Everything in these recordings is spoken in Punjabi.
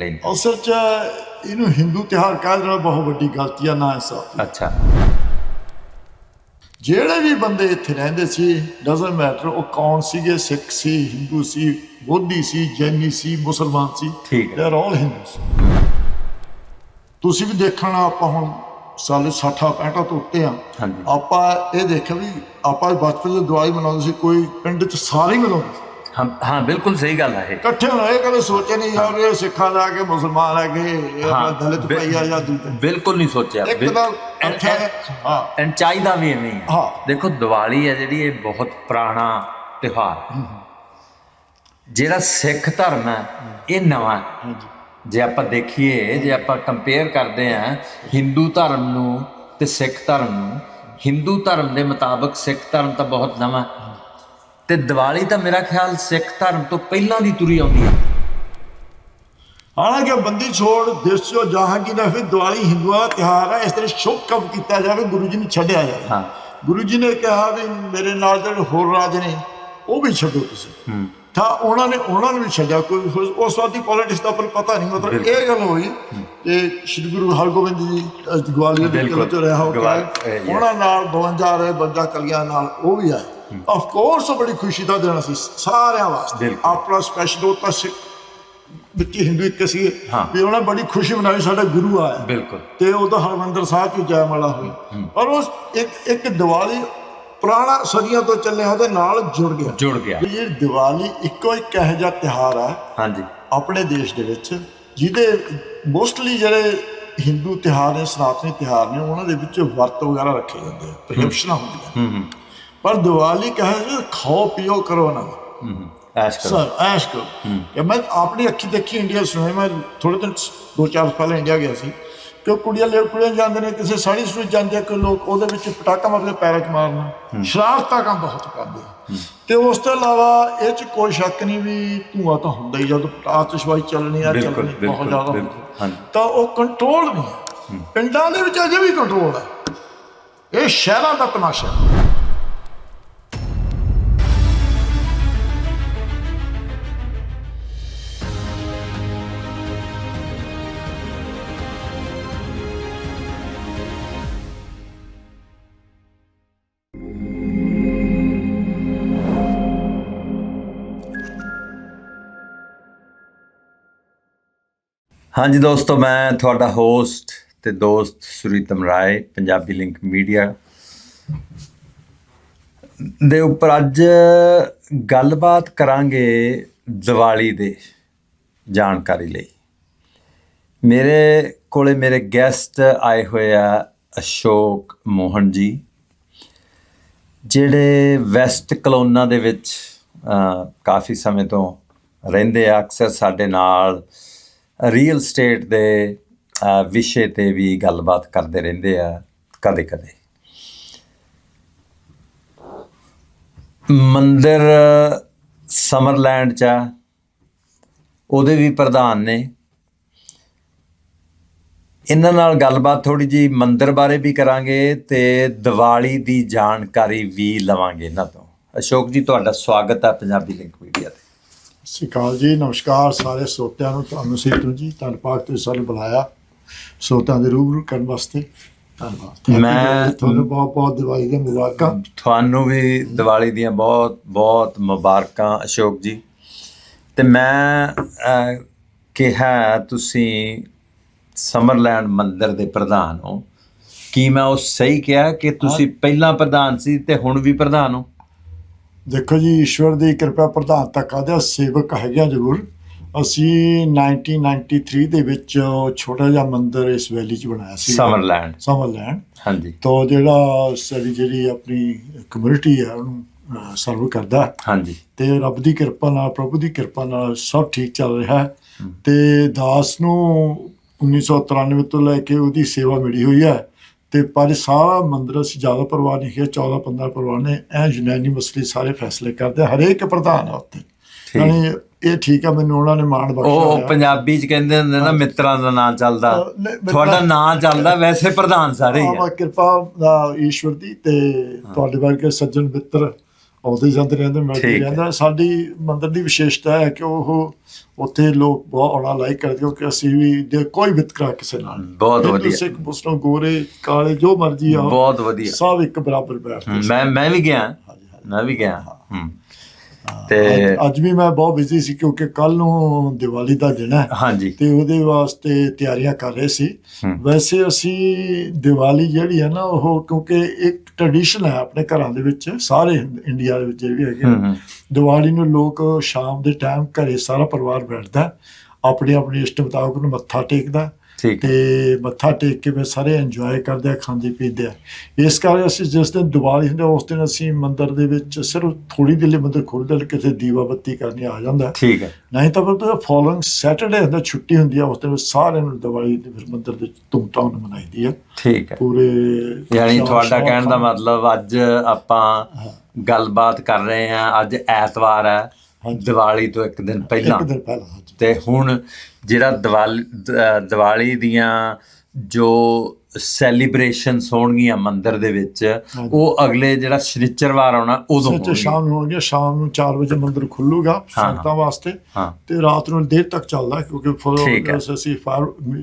ਲੈਂਦੇ ਅਸਲ 'ਚ ਇਹਨੂੰ ਹਿੰਦੂ ਤਿਉਹਾਰ ਕਹਿ ਦੇਣਾ ਬਹੁਤ ਵੱਡੀ ਗਲਤੀ ਆ ਨਾ ਇਨਸਾਫ ਅੱਛਾ। ਜਿਹੜੇ ਵੀ ਬੰਦੇ ਇੱਥੇ ਰਹਿੰਦੇ ਸੀ ਡਸਨਟ ਮੈਟਰ ਉਹ ਕੌਣ ਸੀਗੇ? ਸਿੱਖ ਸੀ ਹਿੰਦੂ ਸੀ ਬੋਧੀ ਸੀ ਜੈਨੀ ਸੀ ਮੁਸਲਮਾਨ ਸੀ। ਠੀਕ ਹੈ। ਦੇ ਆਰ ਆਲ ਹਿੰਦੂਸ ਤੁਸੀਂ ਵੀ ਦੇਖਣਾ ਆਪਾਂ ਹੁਣ ਸਾਲ 60 65 ਤੋਂ ਉੱਤੇ ਆ। ਹਾਂਜੀ। ਆਪਾਂ ਇਹ ਦੇਖਿਆ ਵੀ ਆਪਾਂ ਬਚਪਨ ਚ ਦਿਵਾਲੀ ਮਨਾਉਂਦੇ ਸੀ ਕੋਈ ਪਿੰਡ ਚ ਸਾਰੇ ਹੀ ਸੀ। ਹਾਂ ਹਾਂ ਬਿਲਕੁਲ ਸਹੀ ਗੱਲ ਹੈ ਇਹ। ਇਕੱਠੇ ਹੋਏ ਕਦੇ ਸੋਚੇ ਨਹੀਂ ਇਹ ਸਿੱਖਾਂ ਦਾ ਕਿ ਮੁਸਲਮਾਨ ਆ ਕੇ ਇਹ ਆਪਣਾ ਦਲਿਤ ਬਿ- ਭਾਈ ਆ ਜਾਂ ਦੂਜੇ। ਬਿਲਕੁਲ ਨਹੀਂ ਸੋਚਿਆ। ਇੱਕ ਬਿਲ- ਤਾਂ ਐਨ- ਅੱਛਾ ਹੈ, ਹਾਂ ਚਾਹੀਦਾ ਵੀ ਐਵੇਂ ਹੀ ਹੈ। ਹਾਂ। ਦੇਖੋ ਦੀਵਾਲੀ ਹੈ ਜਿਹੜੀ ਇਹ ਬਹੁਤ ਪੁਰਾਣਾ ਤਿਉਹਾਰ ਹੈ। ਜਿਹੜਾ ਸਿੱਖ ਧਰਮ ਹੈ ਇਹ ਨਵਾਂ ਹੈ। ਜੇ ਆਪਾਂ ਦੇਖੀਏ ਜੇ ਆਪਾਂ ਕੰਪੇਅਰ ਕਰਦੇ ਆ ਹਿੰਦੂ ਧਰਮ ਨੂੰ ਤੇ ਸਿੱਖ ਧਰਮ ਨੂੰ ਹਿੰਦੂ ਧਰਮ ਦੇ ਮੁਤਾਬਕ ਸਿੱਖ ਧਰਮ ਤਾਂ ਬਹੁਤ ਨਵਾਂ ਹੈ। ਤੇ ਦੀਵਾਲੀ ਤਾਂ ਮੇਰਾ ਖਿਆਲ ਸਿੱਖ ਧਰਮ ਤੋਂ ਪਹਿਲਾਂ ਦੀ ਤੁਰੀ ਆਉਂਦੀ ਹੈ। ਹਾਲਾਂਕਿ ਬੰਦੀ ਛੋੜ ਦੇਸੋ ਜਹਾਂਗੀ ਨਾ ਫਿਰ ਦੀਵਾਲੀ ਹਿੰਦੂਆਂ ਦਾ ਤਿਉਹਾਰ ਹੈ ਇਸ ਤਰ੍ਹਾਂ ਸ਼ੁਭ ਕੰਮ ਕੀਤਾ ਜਾਵੇ ਗੁਰੂ ਜੀ ਨੂੰ ਛੱਡਿਆ ਜਾਵੇ। ਹਾਂ। ਗੁਰੂ ਜੀ ਨੇ ਕਿਹਾ ਵੀ ਮੇਰੇ ਨਾਲ ਜਿਹੜੇ ਹੋਰ ਰਾਜ ਨੇ ਉਹ ਵੀ ਛੱਡੋ ਤੁਸੀਂ। ਹੂੰ। ਤਾਂ ਉਹਨਾਂ ਨੇ ਉਹਨਾਂ ਨੂੰ ਵੀ ਛੱਡਿਆ ਕੋਈ ਉਸ- ਵਾਰ ਦੀ ਪੋਲਿਟਿਕਸ ਦਾ ਪਤਾ ਨਹੀਂ ਮਤਲਬ ਇਹ ਗੱਲ ਹੋਈ ਕਿ ਸ੍ਰੀ ਗੁਰੂ ਹਰਗੋਬਿੰਦ ਜੀ ਗਵਾਲੀਅਰ ਦੇ ਬਿਲਕੁਲ। ਕਿਲੇ ਚ ਰਿਹਾ ਹੋ ਕੇ. ਉਹਨਾਂ ਨਾਲ 52 ਰਹੇ 52 ਕਲੀਆਂ ਨਾਲ ਉਹ ਵੀ ਆਏ। ਆਫ ਕੋਰਸ ਬੜੀ ਖੁਸ਼ੀ ਦਾ ਦਿਨ ਸੀ ਸਾਰਿਆਂ ਵਾਸਤੇ। ਆਪਣਾ ਸਪੈਸ਼ਲ ਉਹ ਤਾਂ ਵਿੱਚ ਹਿੰਦੂ ਇੱਕ ਸੀ। ਵੀ ਉਹਨਾਂ ਬੜੀ ਖੁਸ਼ੀ ਮਨਾਈ ਸਾਡਾ ਗੁਰੂ ਆਇਆ। ਬਿਲਕੁਲ। ਤੇ ਉਹਦਾ ਹਰਮੰਦਰ ਸਾਹਿਬ ਚ ਜੈਮਾਲਾ ਹੋਈ। ਪਰ ਉਸ ਇੱਕ ਇੱਕ ਦੀਵਾਲੀ ਪੁਰਾਣਾ ਸਦੀਆਂ ਤੋਂ ਚੱਲਿਆ ਉਹਦੇ ਨਾਲ ਜੁੜ ਗਿਆ। ਜੁੜ ਗਿਆ। ਵੀ ਇਹ ਦੀਵਾਲੀ ਇੱਕੋ ਇੱਕ ਇਹੋ ਜਿਹਾ ਤਿਉਹਾਰ ਆ ਹਾਂਜੀ। ਆਪਣੇ ਦੇਸ਼ ਦੇ ਵਿੱਚ ਜਿਹਦੇ ਮੋਸਟਲੀ ਜਿਹੜੇ ਹਿੰਦੂ ਤਿਉਹਾਰ ਨੇ ਸਨਾਤਨੀ ਤਿਉਹਾਰ ਨੇ ਉਹਨਾਂ ਦੇ ਵਿੱਚ ਵਰਤ ਵਗੈਰਾ ਰੱਖੇ ਜਾਂਦੇ ਆ। ਪ੍ਰੈਸਕ੍ਰਿਪਸ਼ਨਾਂ ਹੁੰਦੀਆਂ। ਹੂੰ ਹੂੰ। ਪਰ ਦੀਵਾਲੀ ਕਹੇ ਖਾਓ ਪੀਓ ਕਰੋ ਨਾ। ਐਸ਼ ਕਰੋ। ਸਰ ਐਸ਼ ਕਰੋ। ਮੈਂ ਆਪਣੀ ਅੱਖੀ ਦੇਖੀ ਇੰਡੀਆ ਸੁਣਿਆ ਮੈਂ ਥੋੜੇ ਦਿਨ ਦੋ ਚਾਰ ਸਾਲ ਪਹਿਲਾਂ ਇੰਡੀਆ ਗਿਆ ਸੀ। ਕਿ ਕੁੜੀਆਂ ਲੈ ਕੁੜੀਆਂ ਜਾਂਦੇ ਨੇ ਕਿਸੇ ਸਾੜੀ ਸੂਟ ਜਾਂਦੇ ਆ ਕਿ ਲੋਕ ਉਹਦੇ ਵਿੱਚ ਪਟਾਕਾ ਮਾਰ ਕੇ ਪੈਰਾਂ 'ਚ ਮਾਰਨਾ ਸ਼ਰਾਰਤਾਂ ਕੰਮ ਬਹੁਤ ਕਰਦੇ ਤੇ ਉਸ ਤੋਂ ਇਲਾਵਾ ਇਹ 'ਚ ਕੋਈ ਸ਼ੱਕ ਨਹੀਂ ਵੀ ਧੂਆ ਤਾਂ ਹੁੰਦਾ ਹੀ ਜਦੋਂ ਆਤਿਸ਼ਬਾਜ਼ੀ ਚੱਲਣੀ ਆ ਚੱਲਣੀ ਬਹੁਤ ਜ਼ਿਆਦਾ ਹੁੰਦੀ। ਤਾਂ ਉਹ ਕੰਟਰੋਲ ਨਹੀਂ ਪਿੰਡਾਂ ਦੇ ਵਿੱਚ ਅਜੇ ਵੀ ਕੰਟਰੋਲ ਹੈ ਇਹ ਸ਼ਹਿਰਾਂ ਦਾ ਤਮਾਸ਼ਾ ਹਾਂਜੀ ਦੋਸਤੋ, ਮੈਂ ਤੁਹਾਡਾ ਹੋਸਟ ਤੇ ਦੋਸਤ ਸੁਰੀਤਮ ਰਾਏ, ਪੰਜਾਬੀ ਲਿੰਕ ਮੀਡੀਆ ਦੇ ਉੱਪਰ ਅੱਜ ਗੱਲਬਾਤ ਕਰਾਂਗੇ ਦੀਵਾਲੀ ਦੇ ਜਾਣਕਾਰੀ ਲਈ। ਮੇਰੇ ਕੋਲੇ ਮੇਰੇ ਗੈਸਟ ਆਏ ਹੋਏ ਆ ਅਸ਼ੋਕ ਮੋਹਨ ਜੀ, ਜਿਹੜੇ ਵੈਸਟ ਕਲੋਨਾ ਦੇ ਵਿੱਚ ਕਾਫੀ ਸਮੇਂ ਤੋਂ ਰਹਿੰਦੇ ਆ। ਅਕਸਰ ਸਾਡੇ ਨਾਲ ਰੀਅਲ ਸਟੇਟ ਦੇ ਵਿਸ਼ੇ ਤੇ ਵੀ ਗੱਲਬਾਤ ਕਰਦੇ ਰਹਿੰਦੇ ਆ ਕਦੇ ਕਦੇ। ਮੰਦਰ ਸਮਰਲੈਂਡ ਚ ਆ, ਉਹਦੇ ਵੀ ਪ੍ਰਧਾਨ ਨੇ। ਇਹਨਾਂ ਨਾਲ ਗੱਲਬਾਤ ਥੋੜੀ ਜੀ ਮੰਦਰ ਬਾਰੇ ਵੀ ਕਰਾਂਗੇ ਤੇ ਦੀਵਾਲੀ ਦੀ ਜਾਣਕਾਰੀ ਵੀ ਲਵਾਂਗੇ ਇਹਨਾਂ ਤੋਂ। ਅਸ਼ੋਕ ਜੀ ਤੁਹਾਡਾ ਸਵਾਗਤ ਹੈ ਪੰਜਾਬੀ ਲਿੰਕ ਮੀਡੀਆ ਤੇ। ਸਤਿ ਸ਼੍ਰੀ ਅਕਾਲ ਜੀ ਨਮਸਕਾਰ ਸਾਰੇ ਸਰੋਤਿਆਂ ਨੂੰ ਤੁਹਾਨੂੰ ਸੀਤੂ ਜੀ ਧੰਨਵਾਦ ਤੁਸੀਂ ਸਾਨੂੰ ਬੁਲਾਇਆ ਸਰੋਤਿਆਂ ਦੇ ਰੂਬਰੂ ਕਰਨ ਵਾਸਤੇ ਧੰਨਵਾਦ। ਮੈਂ- ਤੁਹਾਨੂੰ ਬਹੁਤ ਬਹੁਤ ਦਿਵਾਲੀ ਦੀਆਂ ਮੁਬਾਰਕਾਂ। ਤੁਹਾਨੂੰ ਵੀ ਦੀਵਾਲੀ ਦੀਆਂ ਬਹੁਤ ਬਹੁਤ ਮੁਬਾਰਕਾਂ ਅਸ਼ੋਕ ਜੀ। ਤੇ ਮੈਂ ਕਿਹਾ ਤੁਸੀਂ ਸਮਰਲੈਂਡ ਮੰਦਿਰ ਦੇ ਪ੍ਰਧਾਨ ਹੋ। ਕੀ ਮੈਂ ਉਹ ਸਹੀ ਕਿਹਾ ਕਿ ਤੁਸੀਂ ਪਹਿਲਾਂ ਪ੍ਰਧਾਨ ਸੀ ਤੇ ਹੁਣ ਵੀ ਪ੍ਰਧਾਨ ਹੋ? ਦੇਖੋ ਜੀ ਈਸ਼ਵਰ ਦੀ ਕਿਰਪਾ ਪ੍ਰਧਾਨ ਤੱਕ ਆਦੇ ਸੇਵਕ ਹੈਗਾ ਜ਼ਰੂਰ। ਅਸੀਂ 1993 ਦੇ ਵਿੱਚ ਛੋਟਾ ਜਿਹਾ ਮੰਦਿਰ ਇਸ ਵੈਲੀ 'ਚ ਬਣਾਇਆ ਸੀ ਸਮਰਲੈਂਡ ਸਮਰਲੈਂਡ ਹਾਂਜੀ। ਤੋਂ ਜਿਹੜਾ ਸਾਡੀ ਜਿਹੜੀ ਆਪਣੀ ਕਮਿਊਨਿਟੀ ਹੈ ਉਹਨੂੰ ਸਰਵ ਕਰਦਾ। ਹਾਂਜੀ। ਤੇ ਰੱਬ ਦੀ ਕਿਰਪਾ ਨਾਲ ਪ੍ਰਭੂ ਦੀ ਕਿਰਪਾ ਨਾਲ ਸਭ ਠੀਕ ਚੱਲ ਰਿਹਾ ਹੈ। ਤੇ ਦਾਸ ਨੂੰ 1993 ਤੋਂ ਲੈ ਕੇ ਉਹਦੀ ਸੇਵਾ ਮਿਲੀ ਹੋਈ ਹੈ। ਤੇ ਪਰ ਸਾਰਾ ਮੰਦਰ ਅਸੀਂ ਜ਼ਿਆਦਾ ਪਰਿਵਾਰ ਨਹੀਂ ਹੈ 14 15 ਪਰਿਵਾਰ ਨੇ ਐ ਯੂਨੈਨਿਮਸਲੀ ਸਾਰੇ ਫੈਸਲੇ ਕਰਦੇ। ਹਰੇਕ ਪ੍ਰਧਾਨ ਆ ਠੀਕ। ਯਾਨੀ ਇਹ ਠੀਕ ਆ ਮੈਨੂੰ ਉਹਨਾਂ ਨੇ ਮਾਣ ਬਖਸ਼ਿਆ ਉਹ। ਪੰਜਾਬੀ ਚ ਕਹਿੰਦੇ ਹੁੰਦੇ ਨਾ ਮਿੱਤਰਾਂ ਦਾ ਨਾਂ ਚੱਲਦਾ ਤੁਹਾਡਾ ਨਾਂ ਚੱਲਦਾ ਵੈਸੇ ਪ੍ਰਧਾਨ ਸਾਰੇ ਹੀ ਆ ਕਿਰਪਾ ਦਾ ਈਸ਼ਵਰ ਦੀ ਤੇ ਤੁਹਾਡੇ ਵਰਗੇ ਸੱਜਣ ਮਿੱਤਰ ਆਉਂਦੇ ਜਾਂਦੇ ਰਹਿੰਦੇ ਮਿਲਦੇ ਠੀਕ ਹੈ। ਰਹਿੰਦਾ ਸਾਡੀ ਮੰਦਿਰ ਦੀ ਵਿਸ਼ੇਸ਼ਤਾ ਹੈ ਕਿ ਉਹ ਉੱਥੇ ਲੋਕ ਬਹੁਤ ਆਉਣਾ ਲਾਈਕ ਕਰਦੇ ਕਿਉਂਕਿ ਅਸੀਂ ਵੀ ਦੇ ਕੋਈ ਵਿਤਕਰਾ ਕਿਸੇ ਨਾਲ ਨਹੀਂ। ਬਹੁਤ ਹਿੰਦੂ, ਵਧੀਆ ਸਿੱਖ ਮੁਸਲਮਾਨ ਗੋਰੇ ਕਾਲੇ ਜੋ ਮਰਜ਼ੀ ਆ ਬਹੁਤ ਵਧੀਆ ਸਭ ਇੱਕ ਬਰਾਬਰ ਬੈਠਦੇ ਮੈਂ ਮੈਂ ਵੀ ਗਿਆ ਹਾਂਜੀ, ਹਾਂਜੀ। ਮੈਂ ਵੀ ਗਿਆ ਹਮ। ਤੇ ਅੱਜ- ਵੀ ਮੈਂ ਬਹੁਤ ਬਿਜ਼ੀ ਸੀ ਕਿਉਂਕਿ ਕੱਲ ਨੂੰ ਦੀਵਾਲੀ ਦਾ ਦਿਨ ਹੈ। ਹਾਂਜੀ। ਤੇ ਉਹਦੇ ਵਾਸਤੇ ਤਿਆਰੀਆਂ ਕਰ ਰਹੇ ਸੀ। ਵੈਸੇ ਅਸੀਂ ਦੀਵਾਲੀ ਜਿਹੜੀ ਹੈ ਨਾ ਉਹ ਕਿਉਂਕਿ ਇੱਕ ਟ੍ਰੈਡੀਸ਼ਨ ਹੈ ਆਪਣੇ ਘਰਾਂ ਦੇ ਵਿੱਚ ਸਾਰੇ ਇੰਡੀਆ ਦੇ ਵਿੱਚ ਵੀ ਹੈਗੇ। ਦੀਵਾਲੀ ਨੂੰ ਲੋਕ ਸ਼ਾਮ ਦੇ ਟਾਈਮ ਘਰੇ ਸਾਰਾ ਪਰਿਵਾਰ ਬੈਠਦਾ ਆਪਣੀ ਆਪਣੀ ਇਸ਼ਟ ਮੁਤਾਬਕ ਨੂੰ ਮੱਥਾ ਟੇਕਦਾ ਠੀਕ ਤੇ ਮੱਥਾ ਟੇਕ ਕੇ ਫਿਰ ਸਾਰੇ ਇੰਜੋਏ ਕਰਦੇ ਆ ਖਾਂਦੇ ਪੀਂਦੇ ਆ। ਇਸ ਕਰਕੇ ਅਸੀਂ ਜਿਸ ਦਿਨ ਦੀਵਾਲੀ ਹੁੰਦੇ ਉਸ ਦਿਨ ਅਸੀਂ ਮੰਦਿਰ ਦੇ ਵਿੱਚ ਸਿਰਫ ਥੋੜੀ ਦੇਰ ਲਈ ਮੰਦਿਰ ਖੋਲ੍ਹਦੇ ਤੇ ਕਿਤੇ ਦੀਵਾ ਬੱਤੀ ਕਰਨੀ ਆ ਜਾਂਦਾ। ਠੀਕ ਹੈ। ਨਹੀਂ ਤਾਂ ਫਿਰ ਫੋਲੋਇੰਗ ਸੈਟਰਡੇ ਹੁੰਦਾ ਛੁੱਟੀ ਹੁੰਦੀ ਆ ਉਸ ਦਿਨ ਸਾਰਿਆਂ ਨੂੰ ਦੀਵਾਲੀ ਦੇ ਫਿਰ ਮੰਦਿਰ ਦੇ ਧੂਮਧਾਮ ਨਾਲ ਮਨਾਈਦੀ ਆ। ਠੀਕ ਹੈ। ਪੂਰੇ ਯਾਨੀ ਤੁਹਾਡਾ ਕਹਿਣ ਦਾ। ਮਤਲਬ ਅੱਜ ਆਪਾਂ ਗੱਲਬਾਤ ਕਰ ਰਹੇ ਹਾਂ ਅੱਜ ਐਤਵਾਰ ਹੈ ਹਾਂਜੀ। ਦੀਵਾਲੀ ਤੋਂ ਇੱਕ ਦਿਨ ਪਹਿਲਾਂ। ਇੱਕ ਦਿਨ ਪਹਿਲਾਂ ਹਾਂਜੀ। ਤੇ ਹੁਣ ਜਿਹੜਾ ਦੀਵਾਲੀ ਦੀਆਂ ਜੋ ਸੈਲੀਬ੍ਰੇਸ਼ਨਸ ਹੋਣਗੀਆਂ ਮੰਦਿਰ ਦੇ ਵਿੱਚ। ਉਹ ਅਗਲੇ ਜਿਹੜਾ ਸ਼ਨੀਚਰਵਾਰ ਆਉਣਾ ਉਦੋਂ ਸੱਚ ਹੋਣਗੀਆਂ ਸ਼ਾਮ ਨੂੰ ਹੋਣਗੇ ਸ਼ਾਮ ਨੂੰ 4 ਵਜੇ ਮੰਦਿਰ ਖੁੱਲੂਗਾ। ਸੰਗਤਾਂ ਵਾਸਤੇ ਤੇ ਰਾਤ ਨੂੰ ਦੇਰ ਤੱਕ ਚੱਲਦਾ ਕਿਉਂਕਿ। ਫੋਰ ਅਸੀਂ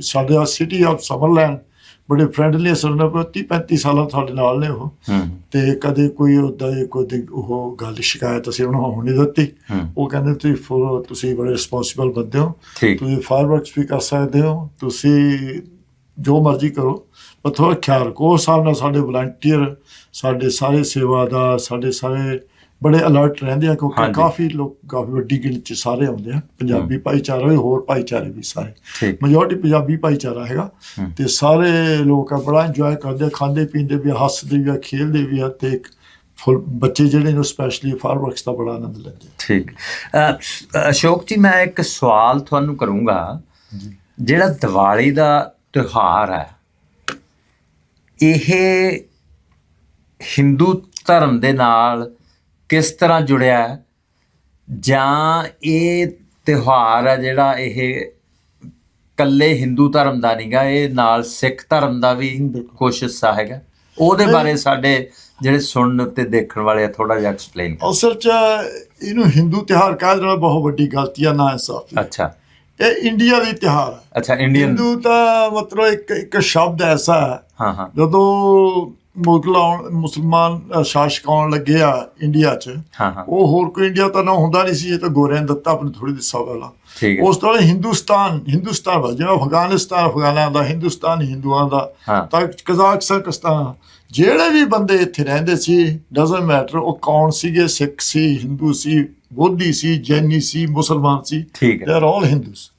ਸਾਡੇ ਸਿਟੀ ਆਫ ਸਮਰਲੈਂਡ ਬੜੇ ਫ੍ਰੈਂਡਲੀ ਸਰਨਾ 30 35 ਸਾਲਾਂ ਸਾਡੇ ਨਾਲ ਨੇ ਉਹ। ਤੇ ਕਦੇ ਕੋਈ ਉਦਾਂ ਦੀ ਕੋਈ ਉਹ ਗੱਲ ਸ਼ਿਕਾਇਤ ਅਸੀਂ ਉਹਨਾਂ ਨੂੰ ਹੋਣ ਨਹੀਂ ਦਿੱਤੀ। ਉਹ ਕਹਿੰਦੇ ਤੁਸੀਂ ਤੁਸੀਂ ਬੜੇ ਰਿਸਪੌਂਸਿਬਲ ਬੰਦੇ ਹੋ। ਤੁਸੀਂ ਫਾਇਰਵਰਕਸ ਵੀ ਕਰ ਸਕਦੇ ਹੋ। ਤੁਸੀਂ ਜੋ ਮਰਜ਼ੀ ਕਰੋ। ਪਰ ਥੋੜਾ ਖਿਆਲ ਰੱਖੋ ਉਸ ਹਿਸਾਬ ਨਾਲ ਸਾਡੇ ਵਲੰਟੀਅਰ ਸਾਡੇ ਸਾਰੇ ਸੇਵਾਦਾਰ ਸਾਡੇ ਸਾਰੇ ਬੜੇ ਅਲਰਟ ਰਹਿੰਦੇ ਆ ਕਿਉਂਕਿ। ਕਾਫੀ ਲੋਕ ਕਾਫੀ ਵੱਡੀ ਗਿਣਤੀ 'ਚ ਸਾਰੇ ਆਉਂਦੇ ਆ। ਪੰਜਾਬੀ ਭਾਈਚਾਰਾ ਵੀ ਹੋਰ ਭਾਈਚਾਰੇ ਵੀ ਸਾਰੇ। ਮੈਜੋਰਟੀ ਪੰਜਾਬੀ ਭਾਈਚਾਰਾ ਹੈਗਾ। ਤੇ ਸਾਰੇ ਲੋਕ ਆ ਬੜਾ ਇੰਜੋਏ ਕਰਦੇ ਖਾਂਦੇ ਪੀਂਦੇ ਵੀ ਹੱਸਦੇ ਵੀ ਆ ਖੇਡਦੇ ਵੀ ਆ ਤੇ ਇੱਕ ਫੁੱਲ ਬੱਚੇ ਜਿਹੜੇ ਨੇ ਸਪੈਸ਼ਲੀ ਫਾਇਰਵਰਕਸ ਦਾ ਬੜਾ ਆਨੰਦ ਲੈਂਦੇ। ਠੀਕ। ਅਸ਼ੋਕ ਜੀ ਮੈਂ ਇੱਕ ਸਵਾਲ ਤੁਹਾਨੂੰ ਕਰੂੰਗਾ। ਜਿਹੜਾ ਦੀਵਾਲੀ ਦਾ ਤਿਉਹਾਰ ਹੈ ਇਹ ਹਿੰਦੂ ਧਰਮ ਦੇ ਨਾਲ ਕਿਸ ਤਰ੍ਹਾਂ ਜੁੜਿਆ ਹੈ? ਜਾਂ ਇਹ ਤਿਉਹਾਰ ਹੈ ਜਿਹੜਾ ਇਹ ਕੱਲੇ ਹਿੰਦੂ ਧਰਮ ਦਾ ਨਹੀਂਗਾ ਇਹ ਨਾਲ ਸਿੱਖ ਧਰਮ ਦਾ ਵੀ ਕੁਛ ਹਿੱਸਾ ਹੈਗਾ? ਉਹਦੇ ਬਾਰੇ ਸਾਡੇ ਜਿਹੜੇ ਸੁਣਨ ਤੇ ਦੇਖਣ ਵਾਲੇ ਆ ਥੋੜਾ ਜਿਹਾ ਐਕਸਪਲੇਨ ਕਰ। ਅਸਲ 'ਚ ਇਹਨੂੰ ਹਿੰਦੂ ਤਿਉਹਾਰ ਕਹਿ ਦੇਣਾ ਬਹੁਤ ਵੱਡੀ ਗਲਤੀ ਆ ਨਾ ਇਨਸਾਫੀ ਅੱਛਾ। ਇਹ ਇੰਡੀਆ ਦੀ ਤਿਉਹਾਰ ਹੈ ਅੱਛਾ ਇੰਡੀਅਨ ਹਿੰਦੂ ਤਾਂ ਮਤਲਬ ਇੱਕ ਇੱਕ ਸ਼ਬਦ ਐਸਾ ਹੈ ਹਾਂ ਹਾਂ। ਜਦੋਂ ਮੁਗਲ ਆਉਣ ਮੁਸਲਮਾਨ ਸ਼ਾਸਕ ਆਉਣ ਲੱਗੇ ਆ ਇੰਡੀਆ 'ਚ। ਹਾਂ ਹਾਂ। ਉਹ ਹੋਰ ਕੋਈ ਇੰਡੀਆ ਤਾਂ ਨਾ ਹੁੰਦਾ ਨਹੀਂ ਸੀ ਇਹ ਤਾਂ ਗੋਰਿਆਂ ਨੇ ਦਿੱਤਾ ਆਪਣੀ ਥੋੜੀ ਦਿੱਸਾ ਵਾਲਾ। ਉਸ ਤੋਂ ਬਾਅਦ ਹਿੰਦੁਸਤਾਨ ਹਿੰਦੁਸਤਾਨ ਵਾ ਜਿਵੇਂ ਅਫਗਾਨਿਸਤਾਨ ਅਫਗਾਨਾਂ ਦਾ ਹਿੰਦੁਸਤਾਨ ਹਿੰਦੂਆਂ ਦਾ ਤਾਂ ਕਜ਼ਾਕਿਸਤਾਨ ਕਸਤਾਨ ਜਿਹੜੇ ਵੀ ਬੰਦੇ ਇੱਥੇ ਰਹਿੰਦੇ ਸੀ ਡਸਨਟ ਮੈਟਰ ਉਹ ਕੌਣ ਸੀਗੇ? ਸਿੱਖ ਸੀ ਹਿੰਦੂ ਸੀ ਬੋਧੀ ਸੀ ਜੈਨੀ ਸੀ ਮੁਸਲਮਾਨ ਸੀ ਦੇ ਆਰ ਆਲ ਹਿੰਦੂਸ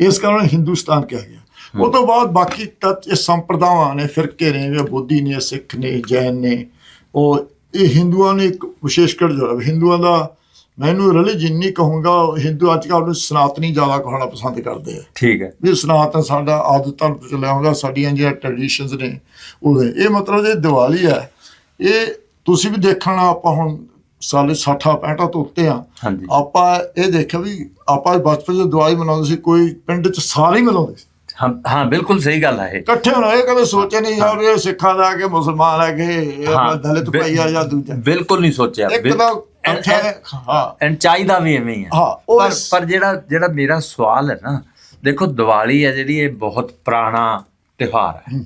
ਇਸ ਕਾਰਨ ਹਿੰਦੁਸਤਾਨ ਕਿਹਾ ਗਿਆ। ਉਹ ਤੋਂ ਬਾਅਦ ਬਾਕੀ ਤੱਤ ਇਹ ਸੰਪਰਦਾਵਾਂ ਨੇ ਫਿਰਕੇ ਨੇ ਵੀ ਬੋਧੀ ਨੇ ਸਿੱਖ ਨੇ ਜੈਨ ਨੇ ਉਹ ਇਹ ਹਿੰਦੂਆਂ ਨੇ ਇੱਕ ਵਿਸ਼ੇਸ਼ ਕਰ ਜੋੜਾ ਹਿੰਦੂਆਂ ਦਾ ਮੈਨੂੰ ਰਿਲੀਜਨ ਨਹੀਂ ਕਹੂੰਗਾ ਹਿੰਦੂ ਅੱਜ ਕੱਲ੍ਹ ਨੂੰ ਸਨਾਤਨੀ ਜ਼ਿਆਦਾ ਕਹਣਾ ਪਸੰਦ ਕਰਦੇ ਆ। ਠੀਕ ਹੈ। ਵੀ ਸਨਾਤਨ ਸਾਡਾ ਆਦਤਾਂ ਤੋਂ ਚੱਲਿਆ ਆਉਂਦਾ ਸਾਡੀਆਂ ਜਿਹੜੀਆਂ ਟ੍ਰੈਡੀਸ਼ਨਸ ਨੇ ਉਹ ਇਹ ਮਤਲਬ ਜੇ ਦੀਵਾਲੀ ਹੈ। ਇਹ ਤੁਸੀਂ ਵੀ ਦੇਖਣਾ ਆਪਾਂ ਹੁਣ ਸਾਲੇ 60 65 ਤੋਂ ਉੱਤੇ ਆ। ਆਪਾਂ ਇਹ ਦੇਖਿਆ ਵੀ ਆਪਾਂ ਬਚਪਨ 'ਚ ਦੀਵਾਲੀ ਮਨਾਉਂਦੇ ਸੀ ਕੋਈ ਪਿੰਡ 'ਚ ਸਾਰੇ ਹੀ ਮਨਾਉਂਦੇ ਸੀ। ਹਾਂ ਹਾਂ ਬਿਲਕੁਲ ਸਹੀ ਗੱਲ ਹੈ ਇਹ। ਇਕੱਠੇ ਹੋਣਾ ਇਹ ਕਦੇ ਸੋਚਿਆ ਨਹੀਂ ਯਾਰ ਇਹ ਸਿੱਖਾਂ ਦਾ ਕਿ ਮੁਸਲਮਾਨ ਹੈ ਕਿ ਇਹ ਆਪਣਾ ਦਲਿਤ ਬਿ- ਭਾਈ ਆ ਜਾਂ ਦੂਜਾ। ਬਿਲਕੁਲ ਨਹੀਂ ਸੋਚਿਆ। ਇੱਕ ਬਿਲ- ਤਾਂ ਐਂ- ਇਕੱਠੇ ਐਂ- ਹਾਂ। ਐਂ ਚਾਹੀਦਾ ਵੀ ਐਵੇਂ ਹੀ ਹੈ ਹਾਂ ਉਹ ਪਰ ਇਸ- ਪਰ ਜਿਹੜਾ ਜਿਹੜਾ ਮੇਰਾ ਸਵਾਲ ਹੈ ਨਾ ਦੇਖੋ ਦੀਵਾਲੀ ਹੈ ਜਿਹੜੀ ਇਹ ਬਹੁਤ ਪੁਰਾਣਾ ਤਿਉਹਾਰ ਹੈ।